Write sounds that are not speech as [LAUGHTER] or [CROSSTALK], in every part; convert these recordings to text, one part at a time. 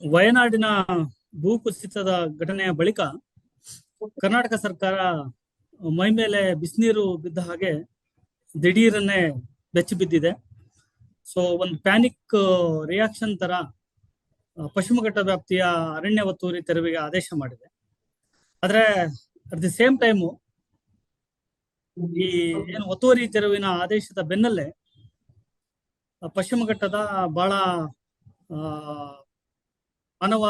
ವಯನಾಡಿನ ಭೂಕುಸಿತದ ಘಟನೆಯ ಬಳಿಕ ಕರ್ನಾಟಕ ಸರ್ಕಾರ ಮೈ ಮೇಲೆ ಬಿಸಿನೀರು ಬಿದ್ದ ಹಾಗೆ ದಿಢೀರನ್ನೇ ಬೆಚ್ಚಿ ಬಿದ್ದಿದೆ. ಸೊ ಒಂದು ಪ್ಯಾನಿಕ್ ರಿಯಾಕ್ಷನ್ ತರ ಪಶ್ಚಿಮ ಘಟ್ಟ ವ್ಯಾಪ್ತಿಯ ಅರಣ್ಯ ಒತ್ತುವರಿ ತೆರವಿಗೆ ಆದೇಶ ಮಾಡಿದೆ. ಆದ್ರೆ ಅಟ್ ದಿ ಸೇಮ್ ಟೈಮು ಈ ಏನು ಒತ್ತುವರಿ ತೆರವಿನ ಆದೇಶದ ಬೆನ್ನಲ್ಲೇ ಪಶ್ಚಿಮ ಘಟ್ಟದ ಬಹಳ ಮಾನವ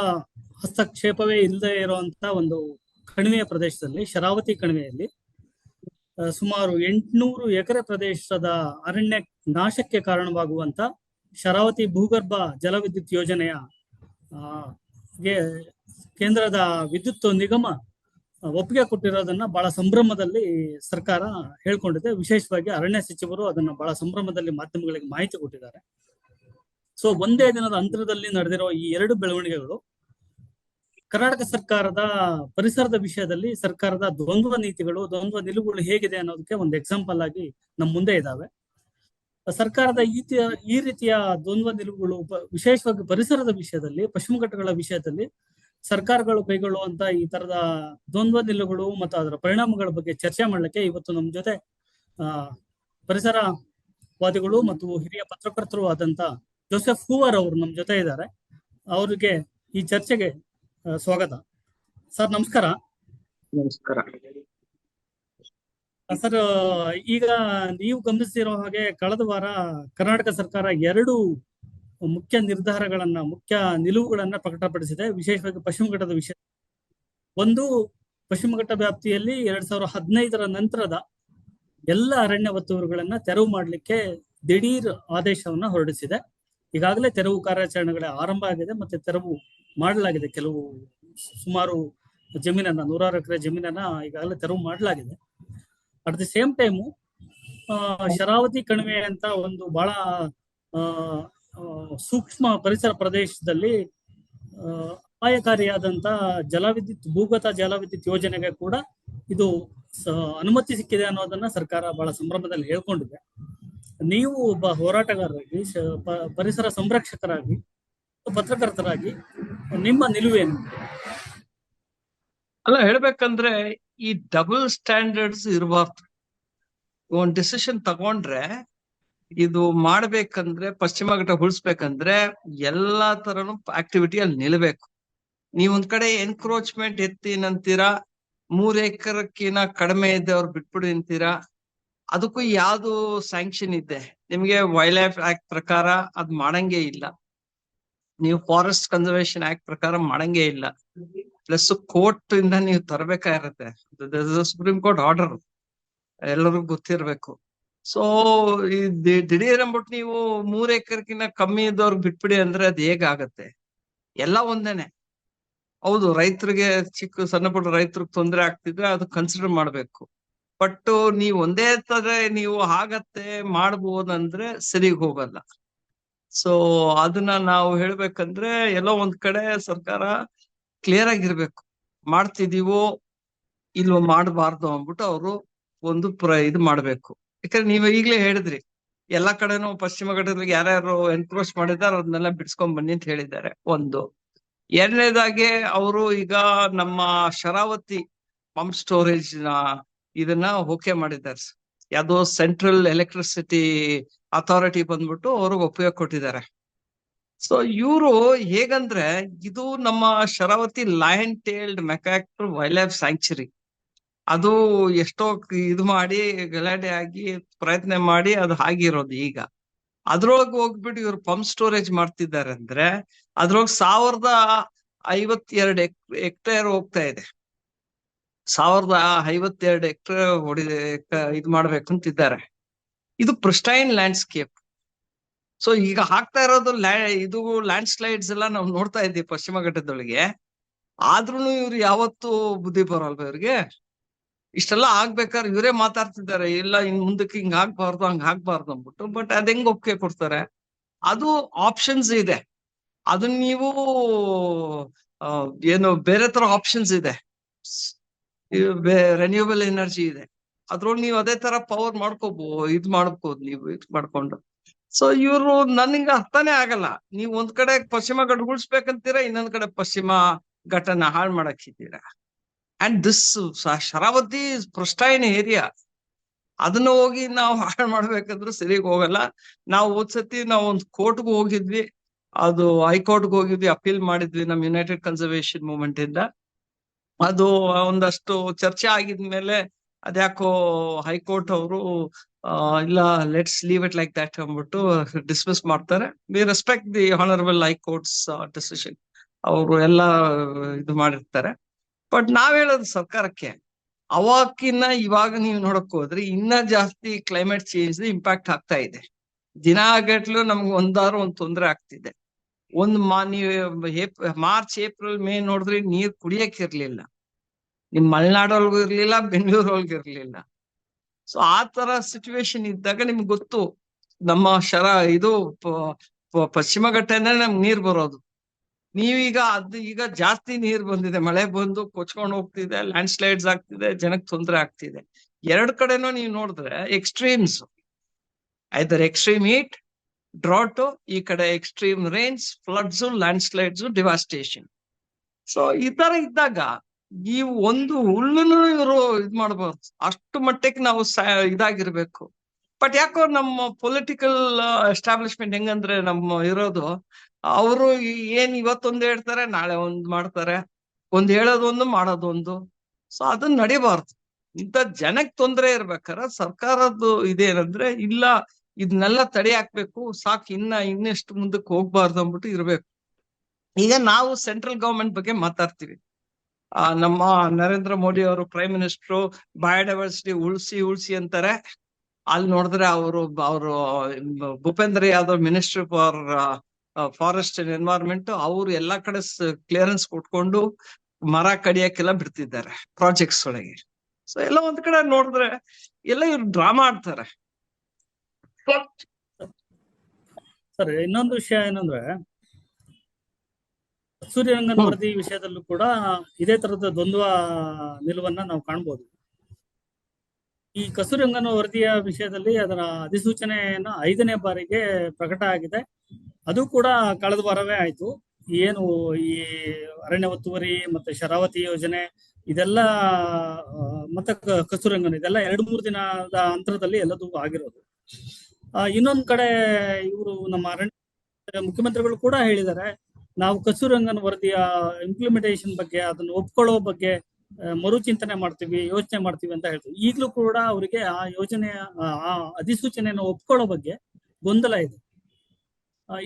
ಹಸ್ತಕ್ಷೇಪವೇ ಇಲ್ಲದೆ ಇರುವಂತ ಒಂದು ಕಣಿವೆಯ ಪ್ರದೇಶದಲ್ಲಿ, ಶರಾವತಿ ಕಣಿವೆಯಲ್ಲಿ ಸುಮಾರು ಎಂಟುನೂರು ಎಕರೆ ಪ್ರದೇಶದ ಅರಣ್ಯ ನಾಶಕ್ಕೆ ಕಾರಣವಾಗುವಂತ ಶರಾವತಿ ಭೂಗರ್ಭ ಜಲವಿದ್ಯುತ್ ಯೋಜನೆಯ ಕೇಂದ್ರದ ವಿದ್ಯುತ್ ನಿಗಮ ಒಪ್ಪಿಗೆ ಕೊಟ್ಟಿರೋದನ್ನ ಬಹಳ ಸಂಭ್ರಮದಲ್ಲಿ ಸರ್ಕಾರ ಹೇಳ್ಕೊಂಡಿದೆ. ವಿಶೇಷವಾಗಿ ಅರಣ್ಯ ಸಚಿವರು ಅದನ್ನ ಬಹಳ ಸಂಭ್ರಮದಲ್ಲಿ ಮಾಧ್ಯಮಗಳಿಗೆ ಮಾಹಿತಿ ಕೊಟ್ಟಿದ್ದಾರೆ. ಸೊ ಒಂದೇ ದಿನದ ಅಂತರದಲ್ಲಿ ನಡೆದಿರೋ ಈ ಎರಡು ಬೆಳವಣಿಗೆಗಳು, ಕರ್ನಾಟಕ ಸರ್ಕಾರದ ಪರಿಸರದ ವಿಷಯದಲ್ಲಿ ಸರ್ಕಾರದ ದ್ವಂದ್ವ ನೀತಿಗಳು, ದ್ವಂದ್ವ ನಿಲುವುಗಳು ಹೇಗಿದೆ ಅನ್ನೋದಕ್ಕೆ ಒಂದು ಎಕ್ಸಾಂಪಲ್ ಆಗಿ ನಮ್ಮ ಮುಂದೆ ಇದಾವೆ. ಸರ್ಕಾರದ ಈ ರೀತಿಯ ದ್ವಂದ್ವ ನಿಲುವುಗಳು ವಿಶೇಷವಾಗಿ ಪರಿಸರದ ವಿಷಯದಲ್ಲಿ ಪಶ್ಚಿಮ ಘಟ್ಟಗಳ ವಿಷಯದಲ್ಲಿ ಸರ್ಕಾರಗಳು ಕೈಗೊಳ್ಳುವಂತ ಈ ತರದ ದ್ವಂದ್ವ ನಿಲುವುಗಳು ಮತ್ತು ಅದರ ಪರಿಣಾಮಗಳ ಬಗ್ಗೆ ಚರ್ಚೆ ಮಾಡಲಿಕ್ಕೆ ಇವತ್ತು ನಮ್ಮ ಜೊತೆ ಪರಿಸರವಾದಿಗಳು ಮತ್ತು ಹಿರಿಯ ಪತ್ರಕರ್ತರು ಆದಂತ ಜೋಸೆಫ್ ಹೂವರ್ ಅವರು ನಮ್ಮ ಜೊತೆ ಇದ್ದಾರೆ. ಅವರಿಗೆ ಈ ಚರ್ಚೆಗೆ ಸ್ವಾಗತ. ಸರ್ ನಮಸ್ಕಾರ. ನಮಸ್ಕಾರ. ಸರ್ ಈಗ ನೀವು ಗಮನಿಸಿರೋ ಹಾಗೆ ಕಳೆದ ವಾರ ಕರ್ನಾಟಕ ಸರ್ಕಾರ ಎರಡು ಮುಖ್ಯ ನಿರ್ಧಾರಗಳನ್ನ ಮುಖ್ಯ ನಿಲುವುಗಳನ್ನ ಪ್ರಕಟಪಡಿಸಿದೆ. ವಿಶೇಷವಾಗಿ ಪಶ್ಚಿಮ ಘಟ್ಟದ ವಿಷಯ. ಒಂದು ಪಶ್ಚಿಮ ಘಟ್ಟ ವ್ಯಾಪ್ತಿಯಲ್ಲಿ ಎರಡ್ ಸಾವಿರದ ಹದಿನೈದರ ನಂತರದ ಎಲ್ಲ ಅರಣ್ಯ ಒತ್ತುವರಿಗಳನ್ನ ತೆರವು ಮಾಡಲಿಕ್ಕೆ ದಿಢೀರ್ ಆದೇಶವನ್ನ ಹೊರಡಿಸಿದೆ. ಈಗಾಗಲೇ ತೆರವು ಕಾರ್ಯಾಚರಣೆಗಳ ಆರಂಭ ಆಗಿದೆ ಮತ್ತೆ ತೆರವು ಮಾಡಲಾಗಿದೆ. ಕೆಲವು ಸುಮಾರು ಜಮೀನನ್ನ, ನೂರಾರು ಎಕರೆ ಜಮೀನನ್ನ ಈಗಾಗಲೇ ತೆರವು ಮಾಡಲಾಗಿದೆ. At the same time Sharavathi ಕಣಿವೆ ಅಂತ ಒಂದು ಬಹಳ ಸೂಕ್ಷ್ಮ ಪರಿಸರ ಪ್ರದೇಶದಲ್ಲಿ ಅಪಾಯಕಾರಿಯಾದಂತ ಜಲವಿದ್ಯುತ್, ಭೂಗತ ಜಲವಿದ್ಯುತ್ ಯೋಜನೆಗೆ ಕೂಡ ಇದು ಅನುಮತಿ ಸಿಕ್ಕಿದೆ ಅನ್ನೋದನ್ನ ಸರ್ಕಾರ ಬಹಳ ಸಂಭ್ರಮದಲ್ಲಿ ಹೇಳ್ಕೊಂಡಿದೆ. ನೀವು ಒಬ್ಬ ಹೋರಾಟಗಾರರಾಗಿ ಪರಿಸರ ಸಂರಕ್ಷಕರಾಗಿ, ಪತ್ರಕರ್ತರಾಗಿ, ನಿಮ್ಮ ನಿಲುವೇನು ಅಲ್ಲ, ಹೇಳ್ಬೇಕಂದ್ರೆ ಈ ಡಬಲ್ ಸ್ಟ್ಯಾಂಡರ್ಡ್ಸ್ ಇರಬಾರ್ದು ಒಂದ್ ಡಿಸಿಷನ್ ತಗೊಂಡ್ರೆ ಇದು ಮಾಡ್ಬೇಕಂದ್ರೆ, ಪಶ್ಚಿಮ ಘಟ್ಟ ಉಳಿಸ್ಬೇಕಂದ್ರೆ ಎಲ್ಲಾ ತರನು ಆಕ್ಟಿವಿಟಿ ಅಲ್ಲಿ ನಿಲ್ಬೇಕು. ನೀವೊಂದ್ ಕಡೆ ಎನ್ಕ್ರೋಚ್ಮೆಂಟ್ ಎತ್ತಿನಂತೀರಾ ಮೂರ್ ಎಕರಕ್ಕಿನ್ನ ಕಡಿಮೆ ಇದ್ದವ್ರು ಬಿಟ್ಬಿಡಿ ಅಂತೀರಾ ಅದಕ್ಕೂ ಯಾವ್ದು ಸ್ಯಾಂಕ್ಷನ್ ಇದೆ ನಿಮ್ಗೆ ವೈಲ್ಡ್ ಲೈಫ್ ಆಕ್ಟ್ ಪ್ರಕಾರ ಅದ್ ಮಾಡಂಗೆ ಇಲ್ಲ. ನೀವು ಫಾರೆಸ್ಟ್ ಕನ್ಸರ್ವೇಶನ್ ಆಕ್ಟ್ ಪ್ರಕಾರ ಮಾಡಂಗೆ ಇಲ್ಲ. ಪ್ಲಸ್ ಕೋರ್ಟ್ ಇಂದ ನೀವು ತರಬೇಕಾಗಿರತ್ತೆ ಸುಪ್ರೀಂ ಕೋರ್ಟ್ ಆರ್ಡರ್ ಎಲ್ಲರಿಗೂ ಗೊತ್ತಿರ್ಬೇಕು. ಸೊ ದಿಢೀರ್ ಅಂದ್ಬಿಟ್ಟು ನೀವು ಮೂರ್ ಎಕರ್ಕಿನ್ನ ಕಮ್ಮಿ ಇದ್ದವ್ರಿಗೆ ಬಿಟ್ಬಿಡಿ ಅಂದ್ರೆ ಅದ್ ಹೇಗಾಗತ್ತೆ ಎಲ್ಲ ಒಂದೇನೆ. ಹೌದು, ರೈತರಿಗೆ ಚಿಕ್ಕ, ಸಣ್ಣ ಪುಟ್ಟ ರೈತರಿಗೆ ತೊಂದರೆ ಆಗ್ತಿದ್ರೆ ಅದು ಕನ್ಸಿಡರ್ ಮಾಡ್ಬೇಕು. ಬಟ್ ನೀವು ಒಂದೇ ತರ ನೀವು ಆಗತ್ತೆ ಮಾಡ್ಬೋದಂದ್ರೆ ಸರಿ ಹೋಗಲ್ಲ. ಸೊ ಅದನ್ನ ನಾವು ಹೇಳ್ಬೇಕಂದ್ರೆ ಎಲ್ಲೋ ಒಂದ್ ಕಡೆ ಸರ್ಕಾರ ಕ್ಲಿಯರ್ ಆಗಿರ್ಬೇಕು. ಮಾಡ್ತಿದೀವೋ ಇಲ್ವೋ ಮಾಡಬಾರ್ದು ಅಂದ್ಬಿಟ್ಟು ಅವರು ಒಂದು ಪ್ರ ಇದು ಮಾಡ್ಬೇಕು. ಯಾಕಂದ್ರೆ ನೀವು ಈಗ್ಲೇ ಹೇಳಿದ್ರಿ, ಎಲ್ಲಾ ಕಡೆನೂ ಪಶ್ಚಿಮ ಘಟ್ಟದಲ್ಲಿ ಯಾರ್ಯಾರು ಎನ್ಕ್ರೋಚ್ ಮಾಡಿದಾರೆ ಅದನ್ನೆಲ್ಲ ಬಿಡ್ಸ್ಕೊಂಡ್ ಬನ್ನಿ ಅಂತ ಹೇಳಿದ್ದಾರೆ, ಒಂದು. ಎರಡನೇದಾಗಿ ಅವರು ಈಗ ನಮ್ಮ ಶರಾವತಿ ಪಂಪ್ ಸ್ಟೋರೇಜ್ನ ಇದನ್ನ ಓಕೆ ಮಾಡಿದ್ದಾರೆ ಯಾವುದೋ ಸೆಂಟ್ರಲ್ ಎಲೆಕ್ಟ್ರಿಸಿಟಿ ಅಥಾರಿಟಿ ಬಂದ್ಬಿಟ್ಟು ಅವ್ರಿಗೆ ಉಪಯೋಗ ಕೊಟ್ಟಿದ್ದಾರೆ. ಸೊ ಇವರು ಹೇಗಂದ್ರೆ ಇದು ನಮ್ಮ Sharavathi lion tailed macaque wildlife sanctuary ಅದು ಎಷ್ಟೋ ಇದು ಮಾಡಿ ಗಲಾಟೆ ಆಗಿ ಪ್ರಯತ್ನ ಮಾಡಿ ಅದು ಆಗಿರೋದು ಈಗ. ಅದ್ರೊಳಗೆ ಹೋಗ್ಬಿಟ್ಟು ಇವ್ರು ಪಂಪ್ ಸ್ಟೋರೇಜ್ ಮಾಡ್ತಿದ್ದಾರೆ ಅಂದ್ರೆ ಅದ್ರೊಳಗೆ ಸಾವಿರದ ಐವತ್ತೆರಡು ಹೆಕ್ಟೇರ್ ಹೋಗ್ತಾ ಇದೆ. ಸಾವಿರದ ಐವತ್ತೆರಡು ಎಕ್ಟರ್ ಹೊಡಿ ಇದು ಮಾಡ್ಬೇಕು ಅಂತಿದ್ದಾರೆ ಇದು ಪ್ರಿಸ್ಟೈನ್ ಲ್ಯಾಂಡ್ಸ್ಕೇಪ್ ಸೊ ಈಗ ಹಾಕ್ತಾ ಇರೋದು ಇದು ಲ್ಯಾಂಡ್ ಸ್ಲೈಡ್ಸ್ ಎಲ್ಲ ನಾವು ನೋಡ್ತಾ ಇದ್ದೀವಿ ಪಶ್ಚಿಮ ಘಟ್ಟದೊಳಗೆ. ಆದ್ರೂನು ಇವ್ರು ಯಾವತ್ತು ಬುದ್ಧಿ ಬರಲ್ವ ಇವ್ರಿಗೆ? ಇಷ್ಟೆಲ್ಲ ಆಗ್ಬೇಕಾದ್ರೆ ಇವರೇ ಮಾತಾಡ್ತಿದ್ದಾರೆ, ಇಲ್ಲ ಇನ್ ಮುಂದಕ್ಕೆ ಹಿಂಗ್ ಆಗ್ಬಾರ್ದು, ಹಂಗ್ ಆಗ್ಬಾರ್ದು ಅಂದ್ಬಿಟ್ಟು ಬಟ್ ಅದ್ ಹೆಂಗ್ ಒಪ್ಪಿಗೆ ಕೊಡ್ತಾರೆ? ಅದು ಆಪ್ಷನ್ಸ್ ಇದೆ. ಅದನ್ನ ನೀವು ಏನು ಬೇರೆ ತರ ಆಪ್ಷನ್ಸ್ ಇದೆ. ರೆನ್ಯೂಬಲ್ ಎನರ್ಜಿ ಇದೆ. ಅದ್ರೊಳಗೆ ನೀವು ಅದೇ ತರ ಪವರ್ ಮಾಡ್ಕೋಬೋ, ಇದ್ ಮಾಡ್ಬೋದು ನೀವು, ಇದ್ ಮಾಡ್ಕೊಂಡು. ಸೊ ಇವರು ನನಗೆ ಅರ್ಥನೇ ಆಗಲ್ಲ. ನೀವು ಒಂದ್ ಕಡೆ ಪಶ್ಚಿಮ ಘಟ್ಟ ಉಳಿಸ್ಬೇಕಂತೀರಾ, ಇನ್ನೊಂದ್ ಕಡೆ ಪಶ್ಚಿಮ ಘಟನ ಹಾಳು ಮಾಡಕ್ಕಿದ್ದೀರಾ and this Sharavathi pristine area ಅದನ್ನ ಹೋಗಿ ನಾವು [LAUGHS] ಹಾಳು ಮಾಡ್ಬೇಕಂದ್ರೆ ಸರಿಗ್ ಹೋಗಲ್ಲ. ನಾವು ಹೋದ್ಸತಿ ನಾವು ಒಂದ್ ಕೋರ್ಟ್ಗೆ ಹೋಗಿದ್ವಿ. ಅದು ಹೈಕೋರ್ಟ್ಗೆ ಹೋಗಿದ್ವಿ, ಅಪೀಲ್ ಮಾಡಿದ್ವಿ ನಮ್ ಯುನೈಟೆಡ್ ಕನ್ಸರ್ವೇಶನ್ ಮೂವ್ಮೆಂಟ್ ಇಂದ. ಅದು ಒಂದಷ್ಟು ಚರ್ಚೆ ಆಗಿದ್ಮೇಲೆ ಅದ್ಯಾಕೋ ಹೈಕೋರ್ಟ್ ಅವರು ಇಲ್ಲ let's leave it like that ಅಂದ್ಬಿಟ್ಟು ಡಿಸ್ಮಿಸ್ ಮಾಡ್ತಾರೆ. We respect the honourable high court's decision ಅವರು ಎಲ್ಲ ಇದು ಮಾಡಿರ್ತಾರೆ. ಬಟ್ ನಾವ್ ಹೇಳೋದು ಸರ್ಕಾರಕ್ಕೆ ಅವಾಗಿನ್ನ ಇವಾಗ ನೀವು ನೋಡಕ್ ಹೋದ್ರೆ ಇನ್ನ ಜಾಸ್ತಿ ಕ್ಲೈಮೇಟ್ ಚೇಂಜ್ ಇಂಪ್ಯಾಕ್ಟ್ ಆಗ್ತಾ ಇದೆ. ದಿನ ಗಟ್ಲು ನಮ್ಗೆ ಒಂದಾರು ಒಂದ್ ತೊಂದರೆ ಆಗ್ತಿದೆ. ಒಂದ್ ಮಾ, ನೀವು ಮಾರ್ಚ್, ಏಪ್ರಿಲ್, ಮೇ ನೋಡಿದ್ರೆ ನೀರ್ ಕುಡಿಯಕ್ ಇರ್ಲಿಲ್ಲ. ನಿಮ್ ಮಲೆನಾಡೊಳಗೂ ಇರ್ಲಿಲ್ಲ ಬೆಂಗಳೂರೊಳಗೂ ಇರ್ಲಿಲ್ಲ. ಸೊ ಆ ತರ ಸಿಚುವೇಶನ್ ಇದ್ದಾಗ ನಿಮ್ಗೆ ಗೊತ್ತು, ನಮ್ಮ ಶರ, ಇದು ಪಶ್ಚಿಮ ಘಟ್ಟನೇ ನಮ್ಗೆ ನೀರ್ ಬರೋದು. ನೀವೀಗ ಅದು ಈಗ ಜಾಸ್ತಿ ನೀರ್ ಬಂದಿದೆ, ಮಳೆ ಬಂದು ಕೊಚ್ಕೊಂಡು ಹೋಗ್ತಿದೆ ಲ್ಯಾಂಡ್ ಸ್ಲೈಡ್ಸ್ ಆಗ್ತಿದೆ ಜನಕ್ಕೆ ತೊಂದರೆ ಆಗ್ತಿದೆ. ಎರಡ್ ಕಡೆನೂ ನೀವು ನೋಡಿದ್ರೆ extremes either extreme heat drought ಈ ಕಡೆ extreme rains floods landslides devastation so ಈ ತರ ಇದ್ದಾಗ ಈ ಒಂದು ಹುಲ್ಲನ್ನು ಇವರು ಇದ್ ಮಾಡಬಾರ್ದು ಅಷ್ಟು ಮಟ್ಟಕ್ಕೆ ನಾವು ಇದಾಗಿರ್ಬೇಕು. ಬಟ್ ಯಾಕೋ ನಮ್ಮ ಪೊಲಿಟಿಕಲ್ ಎಸ್ಟಾಬ್ಲಿಷ್ಮೆಂಟ್ ಹೆಂಗಂದ್ರೆ ನಮ್ಮ ಇರೋದು, ಅವರು ಏನ್ ಇವತ್ತೊಂದು ಹೇಳ್ತಾರೆ, ನಾಳೆ ಒಂದ್ ಮಾಡ್ತಾರೆ. ಒಂದ್ ಹೇಳೋದೊಂದು, ಮಾಡೋದೊಂದು. ಸೊ ಅದನ್ನ ನಡಿಬಾರ್ದು. ಇಂಥ ಜನಕ್ಕೆ ತೊಂದರೆ ಇರ್ಬೇಕಾರ ಸರ್ಕಾರದ್ದು ಇದೇನಂದ್ರೆ, ಇಲ್ಲ ಇದನ್ನೆಲ್ಲ ತಡೆ ಹಾಕ್ಬೇಕು, ಸಾಕು, ಇನ್ನ, ಇನ್ನೆಷ್ಟು ಮುಂದಕ್ಕೆ ಹೋಗ್ಬಾರ್ದು ಅಂದ್ಬಿಟ್ಟು ಇರ್ಬೇಕು. ಈಗ ನಾವು ಸೆಂಟ್ರಲ್ ಗವರ್ಮೆಂಟ್ ಬಗ್ಗೆ ಮಾತಾಡ್ತೀವಿ. ಆ, ನಮ್ಮ ನರೇಂದ್ರ ಮೋದಿ ಅವರು ಪ್ರೈಮ್ ಮಿನಿಸ್ಟರ್, ಬಯೋಡೈವರ್ಸಿಟಿ ಉಳಿಸಿ ಉಳಿಸಿ ಅಂತಾರೆ. ಅಲ್ಲಿ ನೋಡಿದ್ರೆ ಅವರು ಅವರು, Bhupender Yadav minister for forest and environment ಅವರು ಎಲ್ಲಾ ಕಡೆ ಕ್ಲಿಯರೆನ್ಸ್ ಕೊಟ್ಕೊಂಡು ಮರ ಕಡಿಯಕ್ಕೆಲ್ಲ ಬಿಡ್ತಿದ್ದಾರೆ, ಪ್ರಾಜೆಕ್ಟ್ಸ್ ಒಳಗೆ. ಸೊ, ಎಲ್ಲ ಒಂದ್ ಕಡೆ ನೋಡಿದ್ರೆ ಎಲ್ಲ ಇವ್ರು ಡ್ರಾಮಾ ಆಡ್ತಾರೆ. ಸರ್ ಇನ್ನೊಂದು ವಿಷಯ ಏನಂದ್ರೆ ಸೂರ್ಯರಂಗನ. ವರದಿ ವಿಷಯದಲ್ಲೂ ಕೂಡ ಇದೇ ತರದ ದ್ವಂದ್ವ ನಿಲುವನ್ನ ನಾವು ಕಾಣ್ಬೋದು. ಈ ಕಸ್ತೂರಿರಂಗನ ವರದಿಯ ವಿಷಯದಲ್ಲಿ ಅದರ ಅಧಿಸೂಚನೆಯನ್ನ ಐದನೇ ಬಾರಿಗೆ ಪ್ರಕಟ ಆಗಿದೆ. ಅದು ಕೂಡ ಕಳೆದ ವಾರವೇ ಆಯ್ತು. ಏನು ಈ ಅರಣ್ಯ ಒತ್ತುವರಿ ಮತ್ತೆ ಶರಾವತಿ ಯೋಜನೆ ಇದೆಲ್ಲ ಮತ್ತೆ ಕ- ಕಸ್ತೂರಿರಂಗನ್ ಇದೆಲ್ಲ ಎರಡು ಮೂರು ದಿನದ ಅಂತರದಲ್ಲಿ ಎಲ್ಲದೂ ಆಗಿರೋದು. ಇನ್ನೊಂದ್ ಕಡೆ ಇವರು ನಮ್ಮ ಅರಣ್ಯ ಮುಖ್ಯಮಂತ್ರಿಗಳು ಕೂಡ ಹೇಳಿದ್ದಾರೆ, ನಾವು ಕಸ್ತೂರಂಗನ್ ವರದಿಯ ಇಂಪ್ಲಿಮೆಂಟೇಷನ್ ಬಗ್ಗೆ, ಅದನ್ನು ಒಪ್ಕೊಳ್ಳೋ ಬಗ್ಗೆ ಮರುಚಿಂತನೆ ಮಾಡ್ತೀವಿ, ಯೋಚನೆ ಮಾಡ್ತೀವಿ ಅಂತ ಹೇಳ್ತೀವಿ. ಈಗಲೂ ಕೂಡ ಅವರಿಗೆ ಆ ಯೋಜನೆಯ, ಆ ಅಧಿಸೂಚನೆಯನ್ನು ಒಪ್ಕೊಳ್ಳೋ ಬಗ್ಗೆ ಗೊಂದಲ ಇದೆ.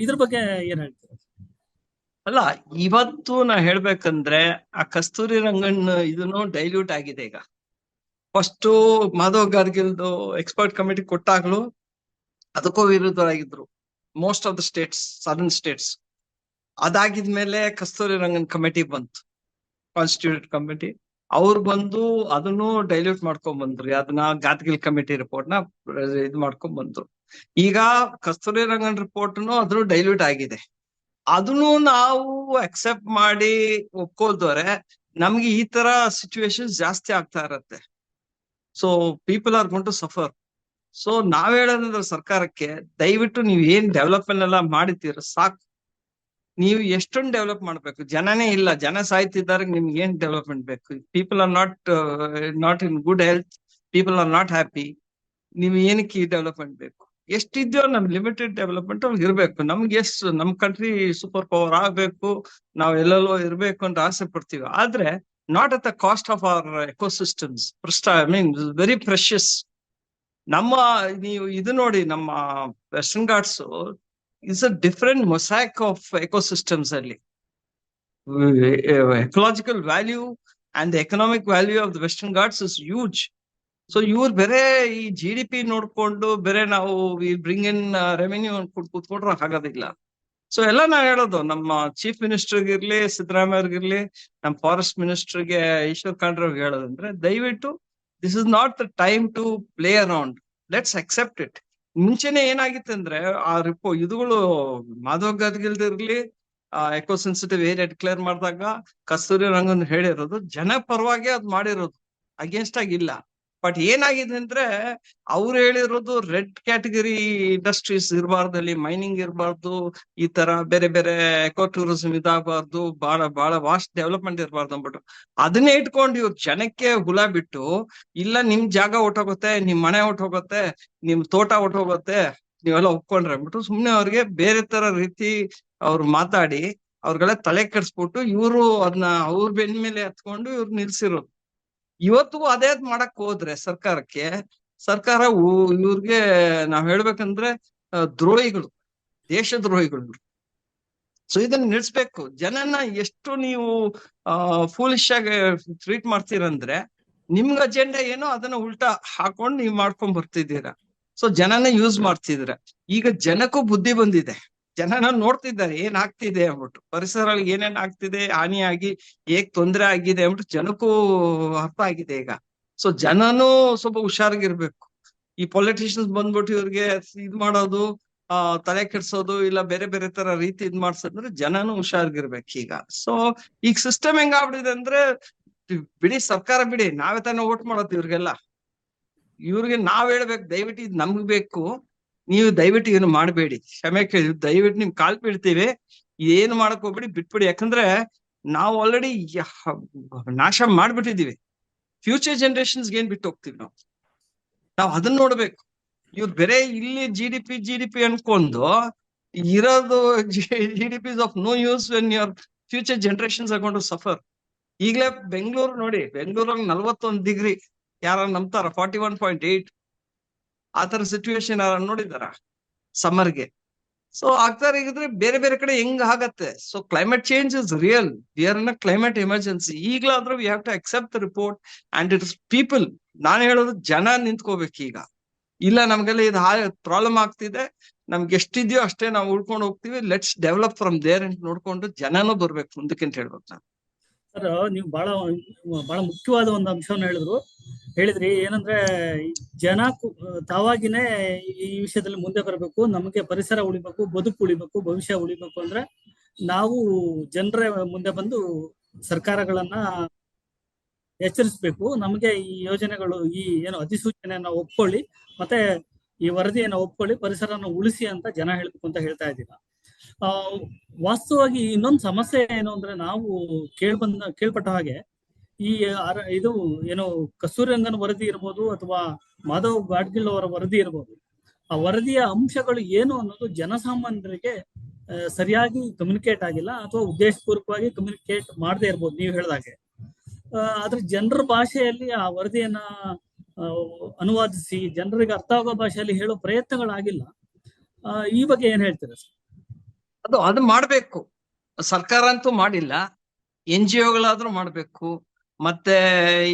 ಇದ್ರ ಬಗ್ಗೆ ಏನ್ ಹೇಳ್ತೀರಾ? ಅಲ್ಲ, ಇವತ್ತು ನಾ ಹೇಳ್ಬೇಕಂದ್ರೆ ಆ ಕಸ್ತೂರಿ ರಂಗನ್ ಇದನ್ನು ಡೈಲ್ಯೂಟ್ ಆಗಿದೆ ಈಗ. ಫಸ್ಟ್ ಮಾಧವ್ ಗಾರ್ಗಿಲ್ದು ಎಕ್ಸ್ಪರ್ಟ್ ಕಮಿಟಿ ಕೊಟ್ಟಾಗ್ಲು ಅದಕ್ಕೂ ವಿರುದ್ಧರಾಗಿದ್ರು most of the states southern states ಅದಾಗಿದ್ಮೇಲೆ Kasturi Rangan committee ಬಂತು. ಕಾನ್ಸ್ಟಿಟ್ಯೂಟ್ ಕಮಿಟಿ ಅವ್ರು ಬಂದು ಅದನ್ನು ಡೈಲ್ಯೂಟ್ ಮಾಡ್ಕೊಂಡ್ ಬಂದ್ರು. ಅದನ್ನ ಗಾದ್ಗಿಲ್ ಕಮಿಟಿ ರಿಪೋರ್ಟ್ನ ಇದು ಮಾಡ್ಕೊಂಡ್ ಬಂದ್ರು. ಈಗ ಕಸ್ತೂರಿ ರಂಗನ್ ರಿಪೋರ್ಟ್ನು ಅದನ್ನು ಡೈಲ್ಯೂಟ್ ಆಗಿದೆ. ಅದನ್ನು ನಾವು ಅಕ್ಸೆಪ್ಟ್ ಮಾಡಿ ಒಪ್ಕೊಳ್ದವ್ರೆ ನಮ್ಗೆ ಈ ತರ ಸಿಚುವೇಶನ್ ಜಾಸ್ತಿ ಆಗ್ತಾ ಇರತ್ತೆ. So people are gone to suffer so ನಾವ್ ಹೇಳೋದಂದ್ರೆ ಸರ್ಕಾರಕ್ಕೆ ದಯವಿಟ್ಟು ನೀವು ಏನ್ ಡೆವಲಪ್ಮೆಂಟ್ ಎಲ್ಲ ಮಾಡಿದ್ದೀರ ಸಾಕು. ನೀವು ಎಷ್ಟೊಂದು ಡೆವಲಪ್ ಮಾಡ್ಬೇಕು. ಜನನೇ ಇಲ್ಲ. ಜನ ಸಾಯ್ತಿದ್ದಾರೆ. ನಿಮ್ಗೆ ಏನ್ ಡೆವಲಪ್ಮೆಂಟ್ ಬೇಕು? People are not not in good health people are not happy ನೀವು ಏನಕ್ಕೆ ಈ ಡೆವಲಪ್ಮೆಂಟ್ ಬೇಕು? ಎಷ್ಟಿದ್ಯೋ ನಮ್ ಲಿಮಿಟೆಡ್ ಡೆವಲಪ್ಮೆಂಟ್ ಅವ್ರಿಗೆ ಇರ್ಬೇಕು. ನಮ್ಗೆ ಎಷ್ಟು, ನಮ್ ಕಂಟ್ರಿ ಸೂಪರ್ ಪವರ್ ಆಗ್ಬೇಕು. ನಾವ್ ಎಲ್ಲೆಲ್ಲೋ ಇರ್ಬೇಕು ಅಂತ ಆಸೆ ಪಡ್ತೀವಿ. ಆದ್ರೆ not at the cost of our ecosystems I mean very precious ನಮ್ಮ, ನೀವು ಇದು ನೋಡಿ, ನಮ್ಮ Western Ghats is a different mosaic of ecosystems ಅಲ್ಲಿ. Ecological value and economic value of the Western Ghats is huge so ಇವ್ರು ಬೇರೆ ಈ G D P ನೋಡ್ಕೊಂಡು ಬೇರೆ ನಾವು ಬ್ರಿಂಗ್ ಇನ್ ರೆವೆನ್ಯೂ ಅನ್ಕೊಂಡು ಕೂತ್ಕೊಂಡ್ರೆ ಆಗೋದಿಲ್ಲ ಸೊ ಎಲ್ಲ ನಾ ಹೇಳೋದು, ನಮ್ಮ ಚೀಫ್ ಮಿನಿಸ್ಟರ್ಗಿರ್ಲಿ ಸಿದ್ದರಾಮಯ್ಯರ್ಗಿರ್ಲಿ ನಮ್ಮ ಫಾರೆಸ್ಟ್ ಮಿನಿಸ್ಟರ್ಗೆ ಈಶ್ವರ್ ಖಂಡ್ರೆ ಹೇಳೋದಂದ್ರೆ ದಯವಿಟ್ಟು this is not the time to play around let's accept it ಮುಂಚೆನೆ ಏನಾಗಿತ್ತಂದ್ರೆ ಆ ರಿಪೋ ಇದುಗಳು ಮಾಧವ್ ಗದ್ಗಿಲ್ದಿರ್ಲಿ ಎಕೋ ಸೆನ್ಸಿಟಿವ್ ಏರಿಯಾ ಡಿಕ್ಲೇರ್ ಮಾಡಿದಾಗ ಕಸ್ತೂರಿ ರಂಗನ್ ಹೇಳಿರೋದು ಜನ ಪರವಾಗಿ ಅದ್ ಮಾಡಿರೋದು ಅಗೇನ್ಸ್ಟ್ ಆಗಿಲ್ಲ ಬಟ್ ಏನಾಗಿದೆ ಅಂದ್ರೆ ಅವ್ರು ಹೇಳಿರೋದು ರೆಡ್ ಕ್ಯಾಟಗರಿ ಇಂಡಸ್ಟ್ರೀಸ್ ಇರಬಾರ್ದಲ್ಲಿ ಮೈನಿಂಗ್ ಇರಬಾರ್ದು, ಈ ತರ ಬೇರೆ ಬೇರೆ ಎಕೋ ಟೂರಿಸಂ ಇದಾಗಬಾರ್ದು ಬಹಳ ಬಹಳ ವಾಸ್ಟ್ ಡೆವಲಪ್ಮೆಂಟ್ ಇರಬಾರ್ದು ಅಂದ್ಬಿಟ್ಟು. ಅದನ್ನೇ ಇಟ್ಕೊಂಡು ಇವ್ರು ಜನಕ್ಕೆ ಹುಲ ಬಿಟ್ಟು, ಇಲ್ಲ ನಿಮ್ ಜಾಗ ಹೊಟ್ಟೋಗುತ್ತೆ ನಿಮ್ ಮನೆ ಹೊಟ್ಟೋಗುತ್ತೆ ನಿಮ್ ತೋಟ ಹೊಟ್ಟೋಗುತ್ತೆ ನೀವೆಲ್ಲ ಒಪ್ಕೊಂಡ್ರೆ ಅಂದ್ಬಿಟ್ಟು ಸುಮ್ನೆ ಅವ್ರಿಗೆ ಬೇರೆ ತರ ರೀತಿ ಅವ್ರು ಮಾತಾಡಿ, ಅವ್ರಿಗೆಲ್ಲ ತಲೆ ಕೆಡ್ಸ್ಬಿಟ್ಟು ಇವರು ಅದನ್ನ ಅವ್ರ ಬೆನ್ನ ಮೇಲೆ ಹತ್ಕೊಂಡು ಇವ್ರು ನಿಲ್ಸಿರೋದು. ಇವತ್ತಿಗೂ ಅದೇ ಮಾಡಕ್ ಹೋದ್ರೆ ಸರ್ಕಾರಕ್ಕೆ, ಸರ್ಕಾರ ಇವ್ರಿಗೆ ನಾವ್ ಹೇಳ್ಬೇಕಂದ್ರೆ ದ್ರೋಹಿಗಳು ದೇಶ ದ್ರೋಹಿಗಳು ಸೊ ಇದನ್ನ ನಿಲ್ಸ್ಬೇಕು. ಜನನ ಎಷ್ಟು ನೀವು, ಆ ಫೂಲಿಶ್ ಆಗಿ ಟ್ರೀಟ್ ಮಾಡ್ತೀರಂದ್ರೆ, ನಿಮ್ಗೆ ಅಜೆಂಡಾ ಏನೋ ಅದನ್ನ ಉಲ್ಟಾ ಹಾಕೊಂಡ್ ನೀವ್ ಮಾಡ್ಕೊಂಡ್ ಬರ್ತಿದ್ದೀರಾ. ಸೊ ಜನನ ಯೂಸ್ ಮಾಡ್ತಿದ್ರ ಈಗ ಜನಕ್ಕೂ ಬುದ್ಧಿ ಬಂದಿದೆ. ಜನನ ನೋಡ್ತಿದ್ದಾರೆ, ಏನ್ ಆಗ್ತಿದೆ ಅಂದ್ಬಿಟ್ಟು. ಪರಿಸರ ಏನೇನ್ ಆಗ್ತಿದೆ, ಹಾನಿಯಾಗಿ, ಹೇಗ್ ತೊಂದರೆ ಆಗಿದೆ ಅಂದ್ಬಿಟ್ಟು ಜನಕ್ಕೂ ಅರ್ಥ ಆಗಿದೆ ಈಗ. ಸೊ ಜನನೂ ಸ್ವಲ್ಪ ಹುಷಾರಾಗಿರ್ಬೇಕು. ಈ ಪೊಲಿಟಿಷಿಯನ್ಸ್ ಬಂದ್ಬಿಟ್ಟು ಇವ್ರಿಗೆ ಇದ್ ಮಾಡೋದು, ಆ, ತಲೆ ಕೆಡ್ಸೋದು, ಇಲ್ಲ ಬೇರೆ ಬೇರೆ ತರ ರೀತಿ ಇದ್ ಮಾಡ್ಸಂದ್ರೆ ಜನನು ಹುಷಾರಾಗಿರ್ಬೇಕು ಈಗ. ಸೊ ಈಗ ಸಿಸ್ಟಮ್ ಹೆಂಗಾಗ್ಬಿಟ್ಟಿದೆ ಅಂದ್ರೆ, ಬಿಡಿ ಸರ್ಕಾರ ಬಿಡಿ, ನಾವೇ ತಾನೇ ವೋಟ್ ಮಾಡೋದು ಇವ್ರಿಗೆಲ್ಲ. ಇವ್ರಿಗೆ ನಾವ್ ಹೇಳ್ಬೇಕು, ದಯವಿಟ್ಟು ಇದ್ ನಮ್ಗ್ ಬೇಕು. ನೀವು ದಯವಿಟ್ಟು ಏನು ಮಾಡಬೇಡಿ. ಕ್ಷಮೆ ಕೇಳಿ, ದಯವಿಟ್ಟು ನಿಮ್ ಕಾಲ್ ಬಿಡ್ತೀವಿ ಏನು ಮಾಡಕ್ ಹೋಗ್ಬೇಡಿ, ಬಿಟ್ಬಿಡಿ. ಯಾಕಂದ್ರೆ ನಾವು ಆಲ್ರೆಡಿ ನಾಶ ಮಾಡ್ಬಿಟ್ಟಿದೀವಿ ಫ್ಯೂಚರ್ ಜನರೇಷನ್ಸ್ ಏನ್ ಬಿಟ್ಟು ಹೋಗ್ತೀವಿ ನಾವು? ನಾವ್ ಅದನ್ನ ನೋಡ್ಬೇಕು. ಇವ್ರು ಬೇರೆ ಇಲ್ಲಿ G D P G D P ಅನ್ಕೊಂಡು ಇರೋದು G D P of no use when your future generations account suffer ಈಗಲೇ ಬೆಂಗಳೂರು ನೋಡಿ ಬೆಂಗಳೂರಲ್ಲಿ ನಲ್ವತ್ತೊಂದು ಡಿಗ್ರಿ ಯಾರು ನಂಬ್ತಾರ? ಫಾರ್ಟಿ ಒನ್ ಪಾಯಿಂಟ್ ಏಟ್ ಆ ತರ ಸಿಚುವೇಶನ್ ಯಾರ ನೋಡಿದಾರ ಸಮ್ಮರ್ಗೆ ಸೊ ಆಗ್ತಾ ಇದ್ರೆ ಬೇರೆ ಬೇರೆ ಕಡೆ ಹೆಂಗ್ ಆಗತ್ತೆ? So climate change is real we are climate emergency ಈಗಲಾದ್ರೂ we have to accept report and it's people ನಾನು ಹೇಳೋದು ಜನ ನಿಂತ್ಕೋಬೇಕು ಈಗ ಇಲ್ಲ, ನಮ್ಗೆಲ್ಲ ಇದು ಪ್ರಾಬ್ಲಮ್ ಆಗ್ತಿದೆ. ನಮ್ಗೆ ಎಷ್ಟಿದ್ಯೋ ಅಷ್ಟೇ ನಾವು ಉಳ್ಕೊಂಡು ಹೋಗ್ತೀವಿ. ಲೆಟ್ಸ್ ಡೆವಲಪ್ ಫ್ರಮ್ ದೇರ್ ಅಂತ ನೋಡ್ಕೊಂಡು ಜನನೂ ಬರ್ಬೇಕು. ಮುಂದಕ್ಕೆ ಅಂತ ಹೇಳ್ಬೇಕು ನಾನು. ಸರ್ ನೀವು ಬಹಳ ಬಹಳ ಮುಖ್ಯವಾದ ಒಂದು ಅಂಶವನ್ನು ಹೇಳಿದ್ರು. ಹೇಳಿದ್ರಿ, ಏನಂದ್ರೆ ಜನ ತಾವಾಗಿನೇ ಈ ವಿಷಯದಲ್ಲಿ ಮುಂದೆ ಬರಬೇಕು, ನಮಗೆ ಪರಿಸರ ಉಳಿಬೇಕು, ಬದುಕು ಉಳಿಬೇಕು, ಭವಿಷ್ಯ ಉಳಿಬೇಕು ಅಂದ್ರೆ ನಾವು ಜನರೇ ಮುಂದೆ ಬಂದು ಸರ್ಕಾರಗಳನ್ನ ಎಚ್ಚರಿಸಬೇಕು. ನಮಗೆ ಈ ಯೋಜನೆಗಳು, ಈ ಏನು ಅಧಿಸೂಚನೆಯನ್ನ ಒಪ್ಕೊಳ್ಳಿ, ಮತ್ತೆ ಈ ವರದಿಯನ್ನ ಒಪ್ಕೊಳ್ಳಿ, ಪರಿಸರನ ಉಳಿಸಿ ಅಂತ ಜನ ಹೇಳ್ಬೇಕು ಅಂತ ಹೇಳ್ತಾ ಇದ್ದೀರಾ ಆ, ವಾಸ್ತವವಾಗಿ ಇನ್ನೊಂದು ಸಮಸ್ಯೆ ಏನು ಅಂದ್ರೆ ನಾವು ಕೇಳ್ಬಂದ, ಕೇಳ್ಪಟ್ಟ ಹಾಗೆ ಈ ಇದು ಏನು ಕಸ್ತೂರಿ ರಂಗನ್ ವರದಿ ಇರ್ಬೋದು ಅಥವಾ ಮಾಧವ್ ಗಾಡ್ಗಿಲ್ ಅವರ ವರದಿ ಇರ್ಬೋದು, ಆ ವರದಿಯ ಅಂಶಗಳು ಏನು ಅನ್ನೋದು ಜನಸಾಮಾನ್ಯರಿಗೆ ಸರಿಯಾಗಿ ಕಮ್ಯುನಿಕೇಟ್ ಆಗಿಲ್ಲ ಅಥವಾ ಉದ್ದೇಶಪೂರ್ವಕವಾಗಿ ಕಮ್ಯುನಿಕೇಟ್ ಮಾಡದೇ ಇರ್ಬೋದು ನೀವು ಹೇಳ್ದಾಗೆ. ಆದ್ರೆ ಜನರ ಭಾಷೆಯಲ್ಲಿ ಆ ವರದಿಯನ್ನ ಅನುವಾದಿಸಿ ಜನರಿಗೆ ಅರ್ಥ ಆಗೋ ಭಾಷೆಯಲ್ಲಿ ಹೇಳೋ ಪ್ರಯತ್ನಗಳಾಗಿಲ್ಲ. ಈ ಬಗ್ಗೆ ಏನ್ ಹೇಳ್ತೀರಾ ಅದು ಅದು ಮಾಡ್ಬೇಕು. ಸರ್ಕಾರ ಅಂತೂ ಮಾಡಿಲ್ಲ. ಎನ್ ಜಿ ಒಗಳಾದ್ರೂ ಮಾಡ್ಬೇಕು. ಮತ್ತೆ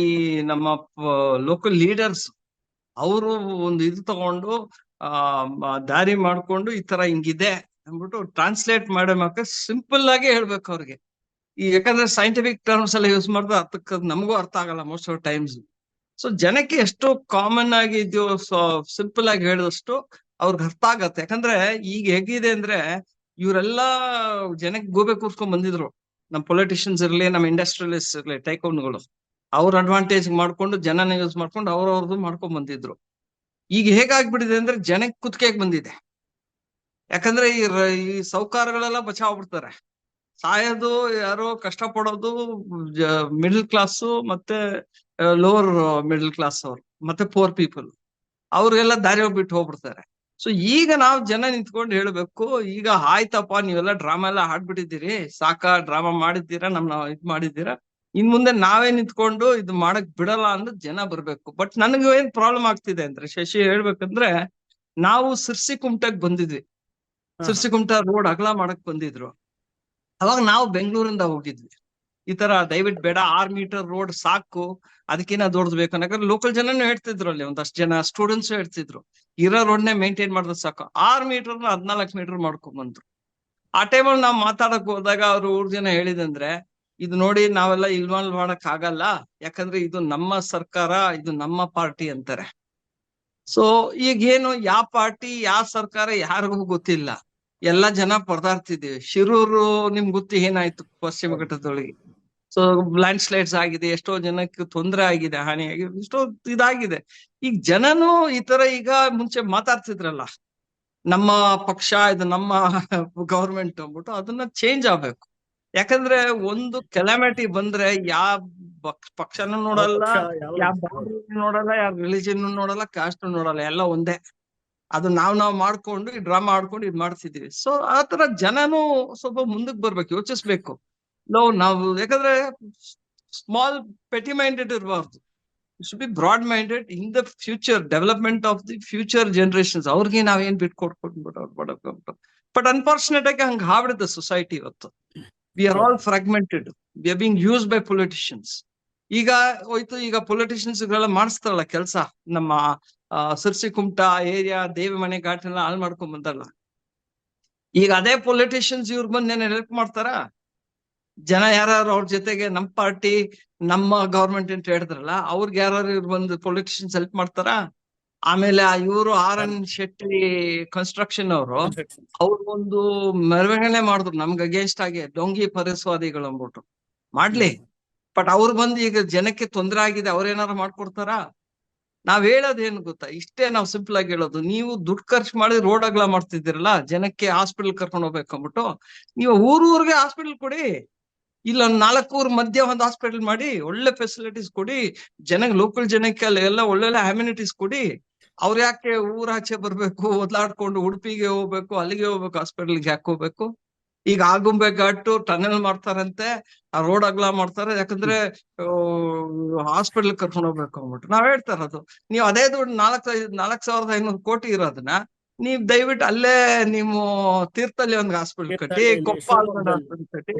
ಈ ನಮ್ಮ ಲೋಕಲ್ ಲೀಡರ್ಸ್ ಅವರು ಒಂದು ಇದು ತಗೊಂಡು, ಆ ದಾರಿ ಮಾಡ್ಕೊಂಡು ಈ ತರ ಹಿಂಗಿದೆ ಅಂದ್ಬಿಟ್ಟು ಟ್ರಾನ್ಸ್ಲೇಟ್ ಮಾಡಬೇಕು ಸಿಂಪಲ್ ಆಗಿ ಹೇಳ್ಬೇಕು ಅವ್ರಿಗೆ. ಈ ಯಾಕಂದ್ರೆ ಸೈಂಟಿಫಿಕ್ ಟರ್ಮ್ಸ್ ಎಲ್ಲ ಯೂಸ್ ಮಾಡಿದ್ರೆ ಅದಕ್ಕೆ ನಮಗೂ ಅರ್ಥ ಆಗಲ್ಲ ಮೋಸ್ಟ್ ಆಫ್ ಟೈಮ್ಸ್ ಸೊ ಜನಕ್ಕೆ ಎಷ್ಟು ಕಾಮನ್ ಆಗಿ ಇದೆಯೋ ಸಿಂಪಲ್ ಆಗಿ ಹೇಳಿದಷ್ಟು ಅವ್ರಿಗೆ ಅರ್ಥ ಆಗತ್ತೆ. ಯಾಕಂದ್ರೆ ಈಗ ಹೇಗಿದೆ ಅಂದ್ರೆ ಇವರೆಲ್ಲ ಜನಕ್ಕೆ ಗೋಬೆ ಕೂರ್ಸ್ಕೊಂಡ್ ಬಂದಿದ್ರು. ನಮ್ ಪೊಲಿಟಿಷಿಯನ್ಸ್ ಇರಲಿ ನಮ್ಮ ಇಂಡಸ್ಟ್ರಿಯಲಿಸ್ಟ್ ಇರಲಿ ಟೈಕೋನ್ಗಳು ಅವ್ರ ಅಡ್ವಾಂಟೇಜ್ ಮಾಡ್ಕೊಂಡು ಜನನ ಯೂಸ್ ಮಾಡ್ಕೊಂಡು ಅವ್ರವ್ರದ್ದು ಮಾಡ್ಕೊಂಡ್ ಬಂದಿದ್ರು. ಈಗ ಹೇಗಾಗ್ಬಿಟ್ಟಿದೆ ಅಂದ್ರೆ ಜನಕ್ಕೆ ಕುತ್ತಿಗೆಗೆ ಬಂದಿದೆ. ಯಾಕಂದ್ರೆ ಈ ಈ ಸೌಕಾರಗಳೆಲ್ಲ ಬಚಾವ್ ಬಿಡ್ತಾರೆ ಸಾಯೋದು ಯಾರೋ ಕಷ್ಟ ಪಡೋದು ಮಿಡಲ್ ಕ್ಲಾಸು ಮತ್ತೆ ಲೋವರ್ ಮಿಡಲ್ ಕ್ಲಾಸ್ ಅವ್ರು, ಮತ್ತೆ ಪೋರ್ ಪೀಪಲ್ ಅವ್ರಿಗೆಲ್ಲ ದಾರಿ ಹೋಗ್ಬಿಟ್ಟು ಹೋಗ್ಬಿಡ್ತಾರೆ. ಸೊ ಈಗ ನಾವು ಜನ ನಿಂತ್ಕೊಂಡು ಹೇಳ್ಬೇಕು ಈಗ ಆಯ್ತಪ್ಪ ನೀವೆಲ್ಲ ಡ್ರಾಮಾ ಎಲ್ಲ ಹಾಡ್ಬಿಟ್ಟಿದ್ದೀರಿ ಸಾಕ ಡ್ರಾಮಾ ಮಾಡಿದ್ದೀರಾ ನಮ್ನ ಇದ್ ಮಾಡಿದ್ದೀರಾ? ಇನ್ ಮುಂದೆ ನಾವೇ ನಿಂತ್ಕೊಂಡು ಇದು ಮಾಡಕ್ ಬಿಡಲ್ಲ ಅಂದ್ರೆ ಜನ ಬರ್ಬೇಕು. ಬಟ್ ನನಗೆ ಏನ್ ಪ್ರಾಬ್ಲಮ್ ಆಗ್ತಿದೆ ಅಂದ್ರೆ ಶಶಿ ಹೇಳ್ಬೇಕಂದ್ರೆ ನಾವು ಸಿರ್ಸಿ ಕುಮಟಕ್ ಬಂದಿದ್ವಿ. ಸಿರ್ಸಿ ಕುಮಟ ರೋಡ್ ಅಗಲ ಮಾಡಕ್ ಬಂದಿದ್ರು. ಅವಾಗ ನಾವು ಬೆಂಗಳೂರಿಂದ ಹೋಗಿದ್ವಿ. ಈ ತರ ದಯವಿಟ್ಟು ಬೇಡ, ಆರ್ ಮೀಟರ್ ರೋಡ್ ಸಾಕು ಅದಕ್ಕಿನ್ನ ದೊಡ್ಡದು ಬೇಕು ಯಾಕಂದ್ರೆ ಲೋಕಲ್ ಜನನು ಹೇಳ್ತಿದ್ರು ಅಲ್ಲಿ ಒಂದಷ್ಟು ಜನ ಸ್ಟೂಡೆಂಟ್ಸ್ ಹೇಳ್ತಿದ್ರು. ಇರೋ ರೋಡ್ನೇ ಮೇಂಟೈನ್ ಮಾಡಿದ್ರೆ ಸಾಕು. ಆರ್ ಮೀಟರ್ ಹದ್ನಾಲ್ಕು ಮೀಟರ್ ಮಾಡ್ಕೊಂಡ್ ಬಂದ್ರು. ಆ ಟೈಮಲ್ಲಿ ನಾವು ಮಾತಾಡಕ್ ಹೋದಾಗ ಅವ್ರು ಊರ್ ಜನ ಹೇಳಿದಂದ್ರೆ ಇದು ನೋಡಿ ನಾವೆಲ್ಲ ಇಲ್ವಾಲ್ ಮಾಡಕ್ ಆಗಲ್ಲ, ಯಾಕಂದ್ರೆ ಇದು ನಮ್ಮ ಸರ್ಕಾರ, ಇದು ನಮ್ಮ ಪಾರ್ಟಿ ಅಂತಾರೆ. ಸೊ ಈಗ ಏನು ಯಾವ ಪಾರ್ಟಿ ಯಾವ ಸರ್ಕಾರ ಯಾರಿಗೂ ಗೊತ್ತಿಲ್ಲ. ಎಲ್ಲಾ ಜನ ಪರದಾಡ್ತಿದ್ದೀವಿ. ಶಿರೂರು ನಿಮ್ಗೆ ಗೊತ್ತಿ ಏನಾಯ್ತು ಪಶ್ಚಿಮ ಘಟ್ಟದೊಳಗೆ? ಸೊ ಲ್ಯಾಂಡ್ ಸ್ಲೈಡ್ಸ್ ಆಗಿದೆ ಎಷ್ಟೋ ಜನಕ್ಕೆ ತೊಂದರೆ ಆಗಿದೆ ಹಾನಿ ಆಗಿದೆ ಎಷ್ಟೋ ಇದಾಗಿದೆ. ಈಗ ಜನನು ಈ ತರ ಈಗ ಮುಂಚೆ ಮಾತಾಡ್ತಿದ್ರಲ್ಲ. ನಮ್ಮ ಪಕ್ಷ ಇದು ನಮ್ಮ ಗೌರ್ಮೆಂಟ್ ಅಂದ್ಬಿಟ್ಟು ಅದನ್ನ ಚೇಂಜ್ ಆಗ್ಬೇಕು. ಯಾಕಂದ್ರೆ ಒಂದು ಕೆಲಾಮಿಟಿ ಬಂದ್ರೆ ಯಾವ ಪಕ್ಷನೂ ನೋಡಲ್ಲ ಯಾವ ನೋಡಲ್ಲ ಯಾವ ರಿಲಿಜನ್ ನೋಡಲ್ಲ ಕಾಸ್ಟ್ ನೋಡಲ್ಲ ಎಲ್ಲ ಒಂದೇ. ಅದು ನಾವ್ ನಾವ್ ಮಾಡ್ಕೊಂಡು ಈ ಡ್ರಾಮಾ ಆಡ್ಕೊಂಡು ಇದ್ ಮಾಡ್ತಿದೀವಿ ಸೊ ಆತರ ಜನನು ಸ್ವಲ್ಪ ಮುಂದಕ್ಕೆ ಬರ್ಬೇಕು ಯೋಚಿಸ್ಬೇಕು. ಲೋ ನಾವು ಯಾಕಂದ್ರೆ ಸ್ಮಾಲ್ ಪೆಟಿ ಮೈಂಡೆಡ್ ಇರಬಾರ್ದು. Should be broad minded in the future development of the future generations ಅವ್ರಿಗೆ ನಾವೇನ್ ಬಿಟ್ಕೊಟ್ಕೊಟ್ಬಿಟ್ಟು ಅವ್ರು ಬಡಕೊಂಡು ಬಟ್ ಅನ್ಫಾರ್ಚುನೇಟ್ ಆಗಿ ಹಂಗೆ ಆಗ್ಬಿಡುತ್ತೆ ಸೊಸೈಟಿ ಇವತ್ತು. We are all fragmented we are being used by politicians ಈಗ ಹೋಯ್ತು, ಈಗ ಪೊಲಿಟಿಷಿಯನ್ಸ್ ಮಾಡಿಸ್ತಾರಲ್ಲ ಕೆಲಸ. ನಮ್ಮ ಸಿರ್ಸಿ ಕುಮಟಾ ಏರಿಯಾ ದೇವಿ ಮನೆ ಎಲ್ಲ ಹಾಳು ಮಾಡ್ಕೊಂಡ್ ಬಂದಲ್ಲ ಈಗ ಅದೇ ಪೊಲಿಟಿಷಿಯನ್ಸ್ ಇವ್ರು ಬಂದ್ ಏನ್ ಹೆಲ್ಪ್ ಮಾಡ್ತಾರ? ಜನ ಯಾರು ಅವ್ರ ಜೊತೆಗೆ ನಮ್ ಪಾರ್ಟಿ ನಮ್ಮ ಗವರ್ಮೆಂಟ್ ಅಂತ ಹೇಳಿದ್ರಲ್ಲ, ಅವ್ರಿಗೆ ಯಾರು ಇವ್ರು ಬಂದು ಪೊಲಿಟಿಷಿಯನ್ಸ್ ಹೆಲ್ಪ್ ಮಾಡ್ತಾರ? ಆಮೇಲೆ ಇವರು ಆರ್ ಎನ್ ಶೆಟ್ಟಿ ಕನ್ಸ್ಟ್ರಕ್ಷನ್ ಅವರು, ಅವ್ರು ಒಂದು ಮೆರವಣಿಗೆ ಮಾಡಿದ್ರು, ನಮ್ಗೆ ಅಗೇನ್ಸ್ಟ್ ಆಗಿ ಡೊಂಗಿ ಪರಿಸ್ವಾದಿಗಳು ಅಂದ್ಬಿಟ್ಟು ಮಾಡ್ಲಿ. ಬಟ್ ಅವ್ರು ಬಂದು ಈಗ ಜನಕ್ಕೆ ತೊಂದರೆ ಆಗಿದೆ ಅವ್ರೇನಾರು ಮಾಡ್ಕೊಡ್ತಾರ? ನಾವ್ ಹೇಳೋದೇನು ಗೊತ್ತಾ? ಇಷ್ಟೇ ನಾವ್ ಸಿಂಪಲ್ ಆಗಿ ಹೇಳೋದು. ನೀವು ದುಡ್ಡು ಖರ್ಚು ಮಾಡಿ ರೋಡ್ ಅಗಲ ಮಾಡ್ತಿದ್ದೀರಲ್ಲ, ಜನಕ್ಕೆ ಹಾಸ್ಪಿಟಲ್ ಕರ್ಕೊಂಡು ಹೋಗ್ಬೇಕು ಅಂದ್ಬಿಟ್ಟು, ನೀವು ಊರೂರ್ಗೆ ಹಾಸ್ಪಿಟಲ್ ಕೊಡಿ. ಇಲ್ಲ ಒಂದ್ ನಾಲ್ಕು ಊರ್ ಮಧ್ಯ ಒಂದು ಹಾಸ್ಪಿಟಲ್ ಮಾಡಿ ಒಳ್ಳೆ ಫೆಸಿಲಿಟೀಸ್ ಕೊಡಿ ಜನಕ್ಕೆ ಲೋಕಲ್ ಜನಕ್ಕೆ ಅಲ್ಲಿ, ಎಲ್ಲ ಒಳ್ಳೊಳ್ಳೆ ಅಮ್ಯುನಿಟೀಸ್ ಕೊಡಿ. ಅವ್ರ ಯಾಕೆ ಊರಾಚೆ ಬರ್ಬೇಕು ಒದ್ಲಾಡ್ಕೊಂಡು ಉಡುಪಿಗೆ ಹೋಗ್ಬೇಕು, ಅಲ್ಲಿಗೆ ಹೋಗ್ಬೇಕು ಹಾಸ್ಪಿಟಲ್ಗೆ ಯಾಕೆ ಹೋಗ್ಬೇಕು? ಈಗ ಆಗುಂಬೆ ಘಾಟು ಟನಲ್ ಮಾಡ್ತಾರಂತೆ, ಆ ರೋಡ್ ಅಗ್ಲ ಮಾಡ್ತಾರೆ, ಯಾಕಂದ್ರೆ ಹಾಸ್ಪಿಟಲ್ ಕರ್ಕೊಂಡು ಹೋಗ್ಬೇಕು ಅಂದ್ಬಿಟ್ಟು. ನಾವ್ ಹೇಳ್ತಾರದು ನೀವು ಅದೇ ದುಡ್ಡು ನಾಲ್ಕ್ ನಾಲ್ಕ್ ಸಾವಿರದ ಐನೂರು ಕೋಟಿ ಇರೋದನ್ನ ನೀವ್ ದಯವಿಟ್ಟು ಅಲ್ಲೇ ನೀವು ತೀರ್ಥಲ್ಲಿ ಒಂದು ಹಾಸ್ಪಿಟಲ್ ಕಟ್ಟಿ ಕೊಪ್ಪ ಕಟ್ಟಿ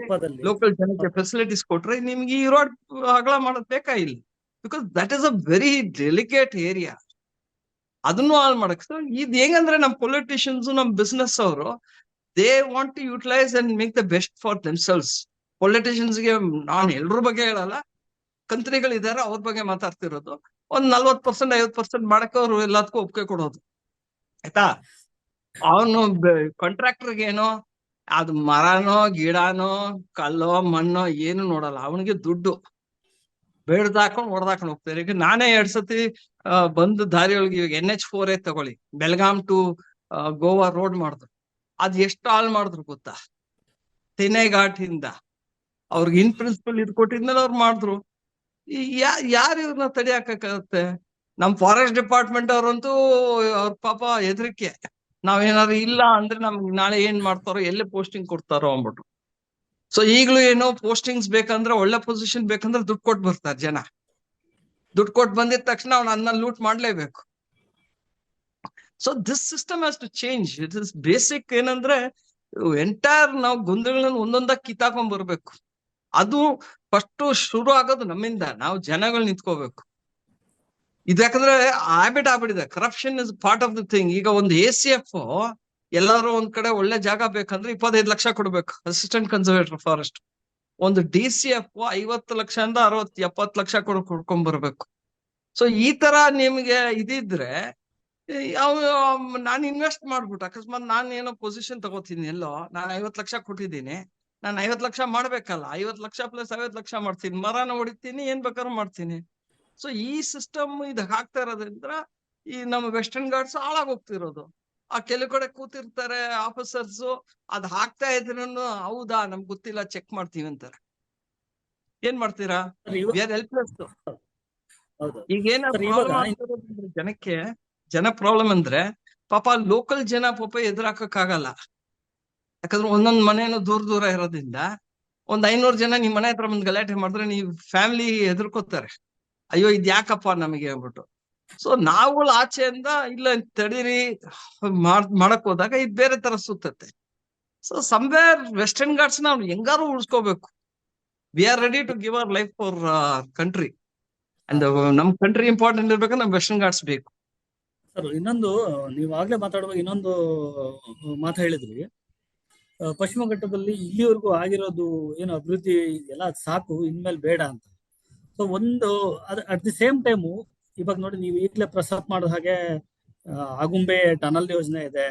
ಲೋಕಲ್ ಜನಕ್ಕೆ ಫೆಸಿಲಿಟೀಸ್ ಕೊಟ್ರೆ ನಿಮ್ಗೆ ಈ ರೋಡ್ ಅಗಲ ಮಾಡೋದ್ ಬೇಕಾ ಇಲ್ಲ because that is a very delicate area ಅದನ್ನು ಆಲ್ ಮಾಡಕ್ ಇದ್ ಹೆಂಗಂದ್ರೆ ನಮ್ ಪೊಲಿಟಿಷಿಯನ್ಸ್ ನಮ್ ಬಿಸ್ನೆಸ್ ಅವರು they want to utilise and make the best for themselves ಪೊಲಿಟಿಷಿಯನ್ಸ್ಗೆ ನಾನು ಎಲ್ರ ಬಗ್ಗೆ ಹೇಳಲ್ಲ ಕಂತ್ರಿಗಳಿದ್ದಾರೆ ಅವ್ರ ಬಗ್ಗೆ ಮಾತಾಡ್ತಿರೋದು. ಒಂದ್ ನಲ್ವತ್ ಪರ್ಸೆಂಟ್ ಐವತ್ ಪರ್ಸೆಂಟ್ ಮಾಡಕ್ಕೆ ಅವ್ರು ಎಲ್ಲದಕ್ಕೂ ಒಪ್ಪಿಗೆ ಕೊಡೋದು. ಆಯ್ತಾ? ಅವನು ಕಾಂಟ್ರಾಕ್ಟರ್ಗೆ ಏನೋ? ಅದು ಮರನೋ, ಗಿಡನೋ, ಕಲ್ಲೋ, ಮಣ್ಣೋ ಏನು ನೋಡಲ್ಲ. ಅವನಿಗೆ ದುಡ್ಡು. ಬೇಡ್ದ ಹಾಕೊಂಡು ಹೊಡೆದಾಕೊಂಡು ಹೋಗ್ತಾರೆ ಈಗ ನಾನೇ ಎರಡ್ ಸತಿ ಬಂದು ದಾರಿ ಒಳಗೆ ಇವಾಗ ಎನ್ ಎಚ್ ಫೋರ್ ಏ ತಗೊಳ್ಳಿ. ಬೆಳಗಾಂ ಟು ಗೋವಾ ರೋಡ್ ಮಾಡಿದ್ರು. ಅದ್ ಎಷ್ಟು ಹಾಳು ಮಾಡಿದ್ರು ಗೊತ್ತಾ? ತೆನೆ ಘಾಟಿಂದ ಅವ್ರಿಗೆ ಇನ್ ಪ್ರಿನ್ಸಿಪಲ್ ಇದು ಕೊಟ್ಟಿದ್ಮೇಲೆ ಅವ್ರು ಮಾಡಿದ್ರು. ಯಾ, ಯಾರು ಇವ್ರನ್ನ ತಡಿಯಾಕತ್ತೆ ನಮ್ ಫಾರೆಸ್ಟ್ ಡಿಪಾರ್ಟ್ಮೆಂಟ್ ಅವ್ರಂತೂ, ಅವ್ರ ಪಾಪ ಹೆದರಿಕೆ. ನಾವೇನಾದ್ರು ಇಲ್ಲ ಅಂದ್ರೆ ನಮ್ಗೆ ನಾಳೆ ಏನ್ ಮಾಡ್ತಾರೋ, ಎಲ್ಲಿ ಪೋಸ್ಟಿಂಗ್ ಕೊಡ್ತಾರೋ ಅಂದ್ಬಿಟ್ಟು. ಸೊ ಈಗ್ಲೂ ಏನೋ ಪೋಸ್ಟಿಂಗ್ಸ್ ಬೇಕಂದ್ರೆ, ಒಳ್ಳೆ ಪೊಸಿಷನ್ ಬೇಕಂದ್ರೆ ದುಡ್ಡು ಕೊಟ್ಟು ಬರ್ತಾರೆ ಜನ. ದುಡ್ಡು ಕೊಟ್ಟು ಬಂದಿದ ತಕ್ಷಣ ಅವ್ನ ಅದನ್ನ ಲೂಟ್ ಮಾಡ್ಲೇಬೇಕು. So this system has to change it is basic ಏನಂದ್ರೆ ಎಂಟೈರ್ ನಾವು ಗೊಂದಲಗಳನ್ನ ಒಂದೊಂದಾಗಿ ಕಿತ್ತಾಕೊಂಡ್ ಬರ್ಬೇಕು. ಅದು ಫಸ್ಟ್ ಶುರು ಆಗೋದು ನಮ್ಮಿಂದ. ನಾವು ಜನಗಳು ನಿಂತ್ಕೋಬೇಕು. ಇದು ಯಾಕಂದ್ರೆ ಹ್ಯಾಬಿಟ್ ಆಗ್ಬಿಟ್ಟಿದೆ corruption is part of the thing ಈಗ ಒಂದು ಎ ಸಿ ಎಫ್ ಎಲ್ಲಾರು ಒಂದ್ ಕಡೆ ಒಳ್ಳೆ ಜಾಗ ಬೇಕಂದ್ರೆ ಇಪ್ಪತ್ತೈದು ಲಕ್ಷ ಕೊಡ್ಬೇಕು. ಅಸಿಸ್ಟೆಂಟ್ ಕನ್ಸರ್ವೇಟರ್ ಫಾರೆಸ್ಟ್ ಒಂದು ಡಿ ಸಿ ಎಫ್ ಐವತ್ತು ಲಕ್ಷದಿಂದ ಅರವತ್ ಎಪ್ಪತ್ ಲಕ್ಷ ಕೊಡ್ ಕೊಡ್ಕೊಂಡ್ ಬರ್ಬೇಕು ಸೊ ಈ ತರ ನಿಮ್ಗೆ ಇದಿದ್ರೆ ನಾನು ಇನ್ವೆಸ್ಟ್ ಮಾಡ್ಬಿಟ್ಟು, ಅಕಸ್ಮಾತ್ ನಾನು ಏನೋ ಪೊಸಿಷನ್ ತಗೋತೀನಿ, ಎಲ್ಲೋ, ನಾನು ಐವತ್ ಲಕ್ಷ ಕೊಟ್ಟಿದ್ದೀನಿ, ನಾನು ಐವತ್ ಲಕ್ಷ ಮಾಡ್ಬೇಕಲ್ಲ ಐವತ್ ಲಕ್ಷ ಪ್ಲಸ್ ಐವತ್ ಲಕ್ಷ ಮಾಡ್ತೀನಿ, ಮರನ ಹೊಡಿತೀನಿ, ಏನ್ ಬೇಕಾದ್ರೂ ಮಾಡ್ತೀನಿ. ಸೊ ಈ ಸಿಸ್ಟಮ್ ಇದು ಹಾಕ್ತಾ ಇರೋದ್ರಿಂದ ಈ ನಮ್ಮ ವೆಸ್ಟರ್ನ್ ಗಾರ್ಡ್ಸ್ ಹಾಳಾಗ್ ಹೋಗ್ತಿರೋದು ಆ ಕೆಲವು ಕಡೆ ಕೂತಿರ್ತಾರೆ ಆಫೀಸರ್ಸ್ ಅದ್ ಹಾಕ್ತಾ ಇದ್ರೂ ಹೌದಾ? ನಮ್ಗೆ ಗೊತ್ತಿಲ್ಲ ಚೆಕ್ ಮಾಡ್ತೀವಿ ಅಂತಾರೆ. ಏನ್ ಮಾಡ್ತೀರಾ? ಈಗ ಏನ ಸರ್, problem ಇವಾಗ- ಆಗ್ತಿರೋದಂದ್ರೆ ಜನಕ್ಕೆ ಜನ ಪ್ರಾಬ್ಲಮ್ ಅಂದ್ರೆ ಪಾಪ ಲೋಕಲ್ ಜನ ಪಾಪ ಎದುರಾಕಕ್ಕಾಗಲ್ಲ. ಯಾಕಂದ್ರೆ ಒಂದೊಂದ್ ಮನೇನು ದೂರ ದೂರ ಇರೋದ್ರಿಂದ ಒಂದ್ ಐನೂರು ಜನ ನಿಮ್ ಮನೆ ಹತ್ರ ಬಂದ್ ಗಲಾಟೆ ಮಾಡಿದ್ರೆ ನೀವ್ ಫ್ಯಾಮಿಲಿ ಎದುರ್ಕೋತಾರೆ. ಅಯ್ಯೋ, ಇದ್ ಯಾಕಪ್ಪ ನಮಗೆ ಅಂದ್ಬಿಟ್ಟು. ಸೊ ನಾವುಗಳು ಆಚೆಯಿಂದ ಇಲ್ಲ ತಡೀರಿ, ಮಾಡ್, ಮಾಡಕ್ ಹೋದಾಗ ಇದ್ ಬೇರೆ ತರ ಸುತ್ತತ್ತೆ. ಸೊ ಸಮ್ವೇರ್ ವೆಸ್ಟರ್ನ್ ಗಾರ್ಡ್ಸ್ ನಾವು ಹೆಂಗಾರು ಉಳಿಸ್ಕೋಬೇಕು. We are ready to give our life for country and ನಮ್ ಕಂಟ್ರಿ ಇಂಪಾರ್ಟೆಂಟ್ ಇರ್ಬೇಕಂದ್ರೆ ನಮ್ ವೆಸ್ಟರ್ನ್ ಗಾರ್ಡ್ಸ್ ಬೇಕು. ಸರ್, ಇನ್ನೊಂದು, ನೀವು ಆಗ್ಲೇ ಮಾತಾಡುವಾಗ ಇನ್ನೊಂದು ಮಾತು ಹೇಳಿದ್ರಿ. ಪಶ್ಚಿಮ ಘಟ್ಟದಲ್ಲಿ ಇಲ್ಲಿವರೆಗೂ ಆಗಿರೋದು ಏನು ಅಭಿವೃದ್ಧಿ ಎಲ್ಲ ಸಾಕು, ಇನ್ಮೇಲೆ ಬೇಡ ಅಂತ. ಸೊ ಒಂದು ಅದ್ ಅಟ್ ದಿ ಸೇಮ್ ಟೈಮು ಇವಾಗ ನೋಡಿ ನೀವು ಈಗಲೇ ಪ್ರಸಾದ್ ಮಾಡಿದ ಹಾಗೆ ಆಗುಂಬೆ ಟನಲ್ ಯೋಜನೆ ಇದೆ.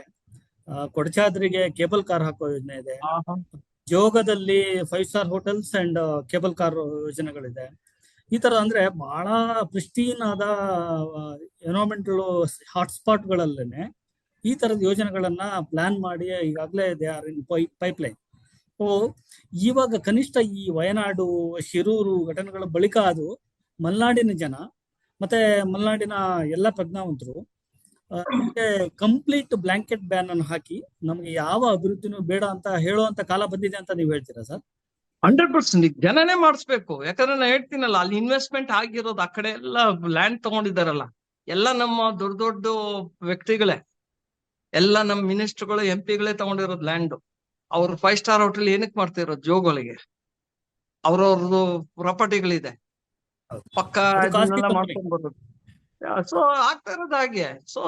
ಕೊಡಚಾದ್ರಿಗೆ ಕೇಬಲ್ ಕಾರ್ ಹಾಕೋ ಯೋಜನೆ ಇದೆ. ಜೋಗದಲ್ಲಿ five star hotels and cable car ಯೋಜನೆಗಳಿದೆ. ಈ ತರ ಅಂದ್ರೆ ಬಹಳ ಪ್ರಿಸ್ಟೀನ್ ಆದ ಎನ್ವೈರನ್ಮೆಂಟಲ್ ಹಾಟ್ಸ್ಪಾಟ್ಗಳಲ್ಲೇನೆ ಈ ತರದ ಯೋಜನೆಗಳನ್ನ ಪ್ಲಾನ್ ಮಾಡಿ ಈಗಾಗಲೇ they are in pipeline ಇವಾಗ ಕನಿಷ್ಠ ಈ ವಯನಾಡು, ಶಿರೂರು ಘಟನೆಗಳ ಬಳಿಕ ಅದು ಮಲೆನಾಡಿನ ಜನ, ಮತ್ತೆ ಮಲೆನಾಡಿನ ಎಲ್ಲ ಪ್ರಜ್ಞಾವಂತರು ಕಂಪ್ಲೀಟ್ ಬ್ಲಾಂಕೆಟ್ ಬ್ಯಾನ್ ಅನ್ನು ಹಾಕಿ ನಮಗೆ ಯಾವ ಅಭಿವೃದ್ಧಿನೂ ಬೇಡ ಅಂತ ಹೇಳುವಂತ ಕಾಲ ಬಂದಿದೆ ಅಂತ ನೀವು ಹೇಳ್ತೀರಾ ಸರ್? ಹಂಡ್ರೆಡ್ ಪರ್ಸೆಂಟ್ ಈಗ ಜನನೇ ಮಾಡಿಸ್ಬೇಕು. ಯಾಕಂದ್ರೆ ನಾ ಹೇಳ್ತೀನಲ್ಲ, ಅಲ್ಲಿ ಇನ್ವೆಸ್ಟ್ಮೆಂಟ್ ಆಗಿರೋದು ಆ ಕಡೆ ಎಲ್ಲ ಲ್ಯಾಂಡ್ ತಗೊಂಡಿದಾರಲ್ಲ ಎಲ್ಲ ನಮ್ಮ ದೊಡ್ಡ ದೊಡ್ಡ ವ್ಯಕ್ತಿಗಳೇ, ಎಲ್ಲ ನಮ್ಮ ಮಿನಿಸ್ಟರ್ಗಳು ಎಂ ಪಿಗಳೇ ತಗೊಂಡಿರೋದು ಲ್ಯಾಂಡ್ ಅವ್ರು ಫೈವ್ ಸ್ಟಾರ್ ಹೋಟೆಲ್ ಏನಕ್ಕೆ ಮಾಡ್ತಿರೋದು ಜೋಗಗಳಿಗೆ ಅವ್ರವ್ರದ್ದು ಪ್ರಾಪರ್ಟಿಗಳಿದೆ. ಪಕ್ಕ ಸೊ ಆಗ್ತಾ ಇರೋದು ಹಾಗೆ. So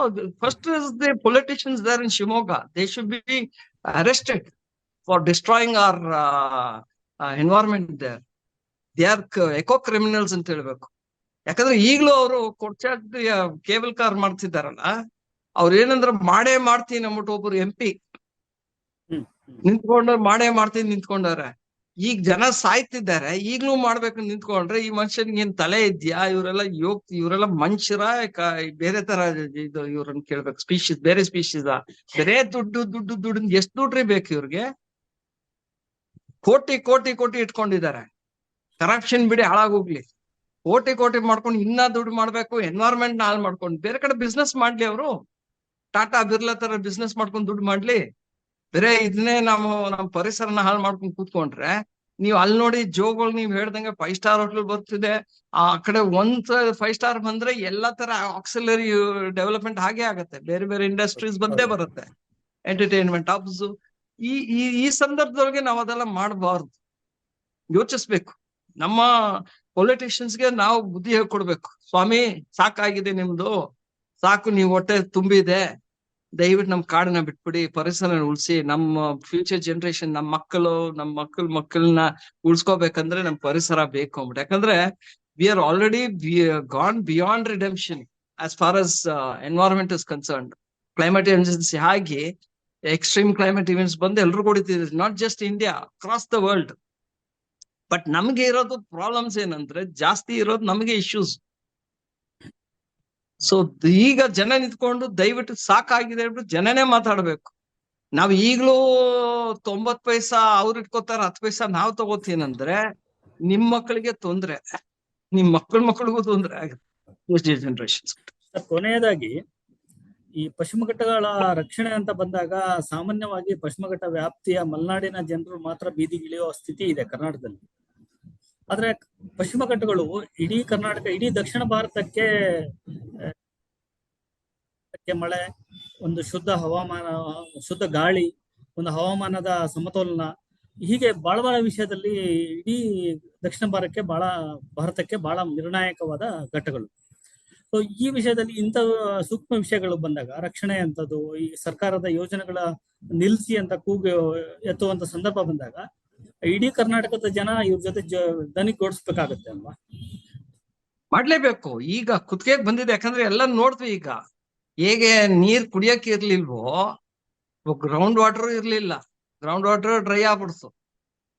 first is the politicians there in Shivamogga they should be arrested for destroying our environment there they are eco criminals ಅಂತ ಹೇಳ್ಬೇಕು. ಯಾಕಂದ್ರೆ ಈಗಲೂ ಅವರು ಕೊಡ್ಚಾಡ್ ಕೇಬಲ್ ಕಾರ್ ಮಾಡ್ತಿದ್ದಾರಲ್ಲ? ಅವ್ರು ಏನಂದ್ರೆ ಮಾಡೇ ಮಾಡ್ತೀನಿ ಅಂದ್ಬಿಟ್ಟು ಒಬ್ರು ಎಂ ಪಿ ಹ್ಮ್ ನಿಂತ್ಕೊಂಡು ಮಾಡೇ ಮಾಡ್ತೀನಿ ನಿಂತ್ಕೊಂಡವ್ರೆ. ಈಗ ಜನ ಸಾಯ್ತಿದ್ದಾರೆ, ಈಗ್ಲೂ ಮಾಡ್ಬೇಕು ನಿಂತ್ಕೊಂಡ್ರೆ ಈ ಮನುಷ್ಯನಿಗೆ ಏನ್ ತಲೆ ಇದ್ಯಾ? ಇವರೆಲ್ಲ ಯೋಗ್, ಇವರೆಲ್ಲ ಮನುಷ್ಯರ ಬೇರೆ ತರ ಇದು ಇವ್ರನ್ನ ಕೇಳ್ಬೇಕು. ಸ್ಪೀಶೀಸ್ ಬೇರೆ ಸ್ಪೀಶೀಸ್ ಬೇರೆ ದುಡ್ಡು ದುಡ್ಡು ದುಡ್ಡು ಎಷ್ಟು ದುಡ್ಡ್ರಿ ಬೇಕು ಇವ್ರಿಗೆ? ಕೋಟಿ ಕೋಟಿ ಕೋಟಿ ಇಟ್ಕೊಂಡಿದ್ದಾರೆ. ಕರಪ್ಷನ್ ಬಿಡಿ ಹಾಳಾಗೋಗ್ಲಿ. ಕೋಟಿ ಕೋಟಿ ಮಾಡ್ಕೊಂಡು ಇನ್ನ ದುಡ್ಡು ಮಾಡ್ಬೇಕು ಎನ್ವೈರ್ಮೆಂಟ್ ಹಾಳು ಮಾಡ್ಕೊಂಡು. ಬೇರೆ ಕಡೆ ಬಿಸ್ನೆಸ್ ಮಾಡ್ಲಿ ಅವರು. ಟಾಟಾ ಬಿರ್ಲಾ ತರ ಬಿಸ್ನೆಸ್ ಮಾಡ್ಕೊಂಡು ದುಡ್ಡು ಮಾಡ್ಲಿ. ಬೇರೆ ಇದನ್ನೇ ನಾವು ನಮ್ಮ ಪರಿಸರನ ಹಾಳು ಮಾಡ್ಕೊಂಡು ಕೂತ್ಕೊಂಡ್ರೆ ನೀವು ಅಲ್ಲಿ ನೋಡಿ ಜೋಗಳು ನೀವ್ ಹೇಳ್ದಂಗೆ ಫೈವ್ ಸ್ಟಾರ್ ಹೋಟ್ಲ್ ಬರ್ತಿದೆ. ಆ ಕಡೆ ಒಂದ್ ಫೈವ್ ಸ್ಟಾರ್ ಬಂದ್ರೆ ಎಲ್ಲಾ ತರ ಆಕ್ಸಿಲರಿ ಡೆವಲಪ್ಮೆಂಟ್ ಹಾಗೆ ಆಗತ್ತೆ. ಬೇರೆ ಬೇರೆ ಇಂಡಸ್ಟ್ರೀಸ್ ಬಂದೇ ಬರುತ್ತೆ. ಎಂಟರ್ಟೈನ್ಮೆಂಟ್ ಹಬ್ಸ್ ಈ ಈ ಈ ಸಂದರ್ಭದೊಳಗೆ ನಾವು ಅದೆಲ್ಲ ಮಾಡಬಾರ್ದು. ಯೋಚಿಸ್ಬೇಕು. ನಮ್ಮ ಪೊಲಿಟಿಷಿಯನ್ಸ್ಗೆ ನಾವು ಬುದ್ಧಿ ಹೇಳ್ಕೊಡ್ಬೇಕು. ಸ್ವಾಮಿ ಸಾಕಾಗಿದೆ ನಿಮ್ದು. ಸಾಕು ನೀವು ಹೊಟ್ಟೆ ತುಂಬಿದೆ. ದಯವಿಟ್ಟು ನಮ್ ಕಾಡನ್ನ ಬಿಟ್ಬಿಡಿ ಪರಿಸರ ಉಳಿಸಿ, ನಮ್ಮ ಫ್ಯೂಚರ್ ಜನರೇಷನ್ ನಮ್ಮ ಮಕ್ಕಳು ನಮ್ಮ ಮಕ್ಕಳ ಮಕ್ಕಳನ್ನ ಉಳ್ಸ್ಕೋಬೇಕಂದ್ರೆ ನಮ್ ಪರಿಸರ ಬೇಕು ಅಂದ್ಬಿಟ್ಟು. ಯಾಕಂದ್ರೆ we are already gone beyond redemption as for us environment is concern climate emergency ಆಗಿ ಎಕ್ಸ್ಟ್ರೀಮ್ ಕ್ಲೈಮೇಟ್ ಇವೆಂಟ್ಸ್ ಬಂದು ಎಲ್ರು ಕೊಡಿತಿದ್ರು not just India across the world but ನಮ್ಗೆ ಇರೋದು ಪ್ರಾಬ್ಲಮ್ಸ್ ಏನಂದ್ರೆ ಜಾಸ್ತಿ ಇರೋದು ನಮಗೆ ಇಶ್ಯೂಸ್ ಸೊ ಈಗ ಜನ ನಿಂತ್ಕೊಂಡು ದಯವಿಟ್ಟು ಸಾಕಾಗಿದೆ ಹೇಳ್ಬಿಟ್ಟು ಜನನೇ ಮಾತಾಡ್ಬೇಕು. ನಾವ್ ಈಗ್ಲೂ ತೊಂಬತ್ ಪೈಸಾ ಅವ್ರು ಇಟ್ಕೋತಾರ, ಹತ್ತು ಪೈಸಾ ನಾವ್ ತಗೋತೀನಂದ್ರೆ ನಿಮ್ ಮಕ್ಕಳಿಗೆ ತೊಂದ್ರೆ. ನಿಮ್ ಮಕ್ಕಳ ಮಕ್ಕಳಿಗೂ ತೊಂದ್ರೆ ಆಗುತ್ತೆ. ಜನರೇಷನ್ಸ್ ಸರ್, ಕೊನೆಯದಾಗಿ ಈ ಪಶ್ಚಿಮ ಘಟ್ಟಗಳ ರಕ್ಷಣೆ ಅಂತ ಬಂದಾಗ ಸಾಮಾನ್ಯವಾಗಿ ಪಶ್ಚಿಮ ಘಟ್ಟ ವ್ಯಾಪ್ತಿಯ ಮಲೆನಾಡಿನ ಜನರು ಮಾತ್ರ ಬೀದಿಗಿಳಿಯುವ ಸ್ಥಿತಿ ಇದೆ ಕರ್ನಾಟಕದಲ್ಲಿ. ಆದ್ರೆ ಪಶ್ಚಿಮ ಘಟ್ಟಗಳು ಇಡೀ ಕರ್ನಾಟಕ, ಇಡೀ ದಕ್ಷಿಣ ಭಾರತಕ್ಕೆ ಮಳೆ, ಒಂದು ಶುದ್ಧ ಹವಾಮಾನ, ಶುದ್ಧ ಗಾಳಿ, ಒಂದು ಹವಾಮಾನದ ಸಮತೋಲನ, ಹೀಗೆ ಬಹಳ ಬಹಳ ವಿಷಯದಲ್ಲಿ ಇಡೀ ದಕ್ಷಿಣ ಭಾರತಕ್ಕೆ ಬಹಳ ಭಾರತಕ್ಕೆ ಬಹಳ ನಿರ್ಣಾಯಕವಾದ ಘಟ್ಟಗಳು. ಸೊ ಈ ವಿಷಯದಲ್ಲಿ ಇಂಥ ಸೂಕ್ಷ್ಮ ವಿಷಯಗಳು ಬಂದಾಗ, ರಕ್ಷಣೆ ಅಂತದ್ದು ಈ ಸರ್ಕಾರದ ಯೋಜನೆಗಳ ನಿಲ್ಸಿ ಅಂತ ಕೂಗು ಎತ್ತುವಂತ ಸಂದರ್ಭ ಬಂದಾಗ ಇಡೀ ಕರ್ನಾಟಕದ ಜನ ಇವ್ರ ಜೊತೆ ದನಿಗೂಡಿಸ್ಬೇಕಾಗತ್ತೆ ಅಲ್ವಾ? ಮಾಡ್ಲೇಬೇಕು. ಈಗ ಕುತ್ಕೆಗೆ ಬಂದಿದೆ. ಯಾಕಂದ್ರೆ ಎಲ್ಲ ನೋಡ್ತೀವಿ ಈಗ. ಹೇಗೆ ನೀರ್ ಕುಡಿಯಕ್ ಇರ್ಲಿಲ್ವೋ ಗ್ರೌಂಡ್ ವಾಟರ್ ಇರ್ಲಿಲ್ಲ. ಗ್ರೌಂಡ್ ವಾಟರ್ ಡ್ರೈ ಆಗ್ಬಿಡ್ತು.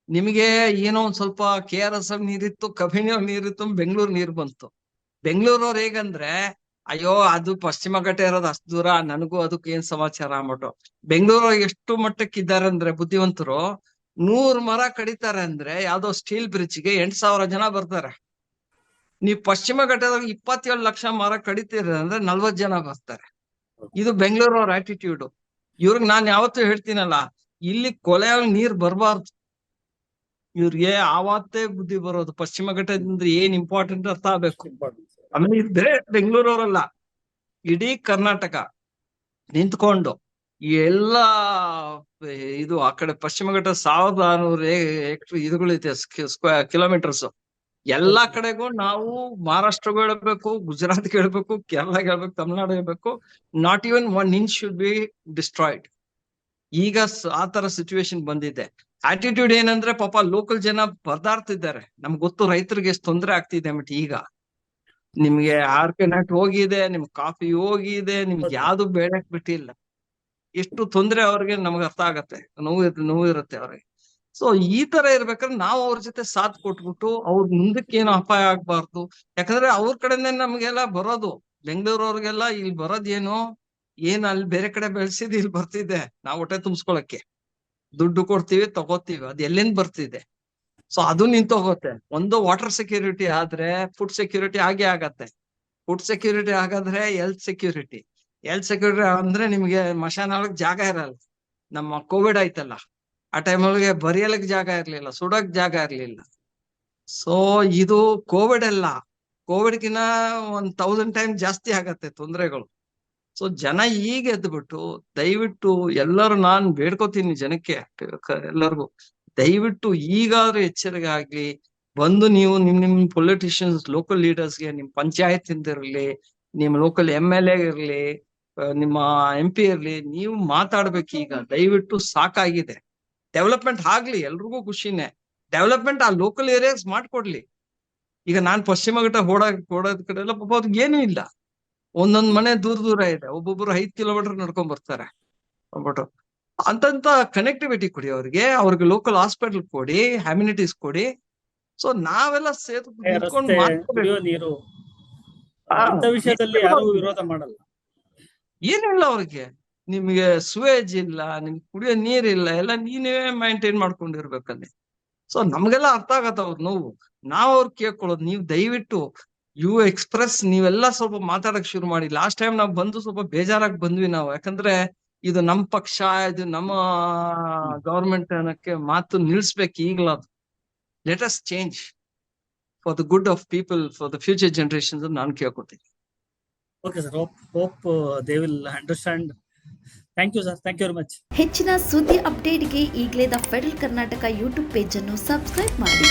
ನಿಮಗೆ ಏನೋ ಒಂದ್ ಸ್ವಲ್ಪ ಕೆ ಆರ್ ಎಸ್ ನೀರಿತ್ತು ಕಬಿನಿ ನೀರಿತ್ತು, ಬೆಂಗಳೂರು ನೀರ್ ಬಂತು. ಬೆಂಗಳೂರವ್ರು ಹೇಗಂದ್ರೆ, ಅಯ್ಯೋ, ಅದು ಪಶ್ಚಿಮ ಘಟ್ಟ ಇರೋದು ಅಷ್ಟು ದೂರ, ನನಗೂ ಅದಕ್ಕೆ ಏನ್ ಸಮಾಚಾರ ಅಂದ್ಬಿಟ್ಟು. ಬೆಂಗಳೂರು ಎಷ್ಟು ಮಟ್ಟಕ್ಕಿದ್ದಾರೆ ಅಂದ್ರೆ ಬುದ್ಧಿವಂತರು ನೂರ್ ಮರ ಕಡಿತಾರೆ ಅಂದ್ರೆ ಯಾವ್ದೋ ಸ್ಟೀಲ್ ಬ್ರಿಡ್ಜ್ಗೆ ಎಂಟ್ ಸಾವಿರ ಜನ ಬರ್ತಾರೆ. ನೀವು ಪಶ್ಚಿಮ ಘಟ್ಟದಾಗ ಇಪ್ಪತ್ತೇಳು ಲಕ್ಷ ಮರ ಕಡಿತೀರ ಅಂದ್ರೆ ನಲ್ವತ್ ಜನ ಬರ್ತಾರೆ. ಇದು ಬೆಂಗಳೂರವ್ರ ಆಟಿಟ್ಯೂಡ್ ಇವ್ರಿಗೆ ನಾನ್ ಯಾವತ್ತೂ ಹೇಳ್ತೀನಲ್ಲ ಇಲ್ಲಿ ಕೊಲೆ ನೀರ್ ಬರಬಾರ್ದು. ಇವ್ರಿಗೆ ಆವತ್ತೇ ಬುದ್ಧಿ ಬರೋದು. ಪಶ್ಚಿಮ ಘಟ್ಟದಿಂದ ಏನ್ ಇಂಪಾರ್ಟೆಂಟ್ ಅರ್ಥ ಆಗ್ಬೇಕು? ಆಮೇಲೆ ಇದ್ರೆ ಬೆಂಗಳೂರವರಲ್ಲ ಇಡೀ ಕರ್ನಾಟಕ ನಿಂತ್ಕೊಂಡು ಈ ಎಲ್ಲ ಇದು ಆ ಕಡೆ ಪಶ್ಚಿಮ ಘಟ್ಟ ಸಾವಿರದ ಆರ್ನೂರು ಇದುಗಳಿದೆ ಕಿಲೋಮೀಟರ್ಸ್ ಎಲ್ಲಾ ಕಡೆಗೂ ನಾವು ಮಹಾರಾಷ್ಟ್ರ ಹೇಳ್ಬೇಕು ಗುಜರಾತ್ ಹೇಳ್ಬೇಕು ಕೇರಳ ಹೇಳ್ಬೇಕು ತಮಿಳ್ನಾಡು ಹೇಳ್ಬೇಕು not even one inch should be destroyed ಈಗ ಆ ತರ ಸಿಚುವೇಶನ್ ಬಂದಿದೆ. ಆಟಿಟ್ಯೂಡ್ ಏನಂದ್ರೆ ಪಾಪ ಲೋಕಲ್ ಜನ ಬರ್ದಾಡ್ತಿದ್ದಾರೆ ನಮ್ಗೆ ಗೊತ್ತು ರೈತರಿಗೆ ಎಷ್ಟು ತೊಂದರೆ ಆಗ್ತಿದೆ ಬಟ್ ಈಗ ನಿಮ್ಗೆ ಆರ್ ಕೆ ನಟ್ ಹೋಗಿದೆ ನಿಮ್ ಕಾಫಿ ಹೋಗಿದೆ ನಿಮ್ಗೆ ಯಾವ್ದು ಬೇಡಕ್ ಬಿಟ್ಟಿಲ್ಲ. ಎಷ್ಟು ತೊಂದರೆ ಅವ್ರಿಗೆ ನಮ್ಗೆ ಅರ್ಥ ಆಗತ್ತೆ. ನೋವು ನೋವು ಇರುತ್ತೆ ಅವ್ರಿಗೆ. ಸೊ ಈ ತರ ಇರ್ಬೇಕಾದ್ರೆ ನಾವು ಅವ್ರ ಜೊತೆ ಸಾಥ್ ಕೊಟ್ಬಿಟ್ಟು ಅವ್ರ ಮುಂದಕ್ಕೆ ಏನು ಅಪಾಯ ಆಗ್ಬಾರ್ದು. ಯಾಕಂದ್ರೆ ಅವ್ರ ಕಡೆನೆ ನಮ್ಗೆಲ್ಲ ಬರೋದು. ಬೆಂಗಳೂರವ್ರಿಗೆಲ್ಲ ಇಲ್ಲಿ ಬರೋದೇನು, ಏನ್ ಅಲ್ಲಿ ಬೇರೆ ಕಡೆ ಬೆಳೆಸಿದ್ ಇಲ್ಲಿ ಬರ್ತಿದೆ. ನಾವು ಹೊಟ್ಟೆ ತುಂಬಿಸ್ಕೊಳಕ್ಕೆ. ದುಡ್ಡು ಕೊಡ್ತೀವಿ, ತಗೋತೀವಿ. ಅದ್ ಎಲ್ಲಿಂದ ಬರ್ತಿದೆ? ಸೊ ಅದು ನಿಂತೋಗುತ್ತೆ ಒಂದು ವಾಟರ್ ಸೆಕ್ಯೂರಿಟಿ ಆದ್ರೆ ಫುಡ್ ಸೆಕ್ಯೂರಿಟಿ ಆಗೇ ಆಗತ್ತೆ. ಫುಡ್ ಸೆಕ್ಯೂರಿಟಿ ಆಗಾದ್ರೆ ಹೆಲ್ತ್ ಸೆಕ್ಯೂರಿಟಿ ಹೆಲ್ತ್ ಸೆಕ್ಯೂರಿಟಿ ಅಂದ್ರೆ ನಿಮ್ಗೆ ಮಶಾನ ಒಳಗ್ ಜಾಗ ಇರಲ್ಲ. ನಮ್ಮ ಕೋವಿಡ್ ಆಯ್ತಲ್ಲ, ಆ ಟೈಮ್ ಒಳಗೆ ಬರೆಯಲಿಕ್ಕೆ ಜಾಗ ಇರ್ಲಿಲ್ಲ, ಸುಡಕ್ ಜಾಗ ಇರ್ಲಿಲ್ಲ. ಸೊ ಇದು ಕೋವಿಡ್ ಅಲ್ಲ. ಕೋವಿಡ್ಗಿನ ಒಂದ್ ತೌಸಂಡ್ ಟೈಮ್ ಜಾಸ್ತಿ ಆಗತ್ತೆ ತೊಂದರೆಗಳು. ಸೊ ಜನ ಈಗ ಎದ್ಬಿಟ್ಟು ದಯವಿಟ್ಟು ಎಲ್ಲರೂ ನಾನ್ ಬೇಡ್ಕೋತೀನಿ ಜನಕ್ಕೆ ಎಲ್ಲರಿಗೂ. ದಯವಿಟ್ಟು ಈಗಾದ್ರೂ ಎಚ್ಚರಿಕೆ ಆಗ್ಲಿ. ಬಂದು ನೀವು ನಿಮ್ ನಿಮ್ ಪೊಲಿಟಿಷಿಯನ್ಸ್ ಲೋಕಲ್ ಲೀಡರ್ಸ್ಗೆ ನಿಮ್ ಪಂಚಾಯತ್ ಇರ್ಲಿ ನಿಮ್ ಲೋಕಲ್ ಎಂ ಎಲ್ ಎ ಇರ್ಲಿ ನಿಮ್ಮ ಎಂ ಪಿ ಇರ್ಲಿ ನೀವು ಮಾತಾಡ್ಬೇಕು ಈಗ. ದಯವಿಟ್ಟು ಸಾಕಾಗಿದೆ. ಡೆವಲಪ್ಮೆಂಟ್ ಆಗ್ಲಿ ಎಲ್ರಿಗೂ ಖುಷಿನೇ. ಡೆವಲಪ್ಮೆಂಟ್ ಆ ಲೋಕಲ್ ಏರಿಯಾಸ್ ಮಾಡ್ಕೊಡ್ಲಿ. ಈಗ ನಾನ್ ಪಶ್ಚಿಮ ಘಟ್ಟ ಓಡಾಕ್ ಓಡೋದ್ ಕಡೆ ಎಲ್ಲ ಪಾಪ ಅವ್ರಿಗೆ ಏನೂ ಇಲ್ಲ. ಒಂದೊಂದ್ ಮನೆ ದೂರ ದೂರ ಇದೆ. ಒಬ್ಬೊಬ್ರು ಐದ್ ಕಿಲೋಮೀಟರ್ ನಡ್ಕೊಂಡ್ ಬರ್ತಾರೆ. ಅಂದ್ಬಿಟ್ಟು ಅಂತಂತ ಕನೆಕ್ಟಿವಿಟಿ ಕೊಡಿ ಅವ್ರಿಗೆ. ಅವ್ರಿಗೆ ಲೋಕಲ್ ಹಾಸ್ಪಿಟಲ್ ಕೊಡಿ ಹ್ಯಾಮಿನಿಟೀಸ್ ಕೊಡಿ. ಸೊ ನಾವೆಲ್ಲ ಅಂತ ವಿಷಯದಲ್ಲಿ ಯಾರು ವಿರೋಧ ಮಾಡಲ್ಲ. ಏನಿಲ್ಲ ಅವ್ರಿಗೆ ನಿಮ್ಗೆ ಸುವೇಜ್ ಇಲ್ಲ, ನಿಮ್ಗೆ ಕುಡಿಯೋ ನೀರಿಲ್ಲ ಎಲ್ಲ ನೀನೇ ಮೈಂಟೈನ್ ಮಾಡ್ಕೊಂಡಿರ್ಬೇಕಲ್ಲಿ. ಸೊ ನಮ್ಗೆಲ್ಲ ಅರ್ಥ ಆಗತ್ತ ಅವ್ರ ನೋವು. ನಾವ್ ಅವ್ರು ಕೇಳ್ಕೊಳ್ಳೋದು, ನೀವು ದಯವಿಟ್ಟು ಯು ಎಕ್ಸ್ಪ್ರೆಸ್ ನೀವೆಲ್ಲ ಸ್ವಲ್ಪ ಮಾತಾಡಕ್ ಶುರು ಮಾಡಿ. ಲಾಸ್ಟ್ ಟೈಮ್ ನಾವ್ ಬಂದು ಸ್ವಲ್ಪ ಬೇಜಾರಾಗಿ ಬಂದ್ವಿ ನಾವು. ಯಾಕಂದ್ರೆ ಇದು ನಮ್ ಪಕ್ಷ, ಇದು ನಮ್ಮ ಗವರ್ಮೆಂಟ್ ಅನ್ನಕ್ಕೆ ಮಾತು ನಿಲ್ಸ್ಬೇಕು ಈಗಲ let us change for the good of people for the future generations ನಾನು ಕೇಳ್ಕೊತೀನಿ. Okay sir hope hope they will understand thank you sir thank you very much ಹೆಚ್ಚಿನ ಸುದ್ದಿ ಅಪ್ಡೇಟ್ಗೆ ಈಗಲೇ ದ ಫೆಡರಲ್ ಕರ್ನಾಟಕ ಯೂಟ್ಯೂಬ್ ಪೇಜನ್ನು ಸಬ್ಸ್ಕ್ರೈಬ್ ಮಾಡಿ.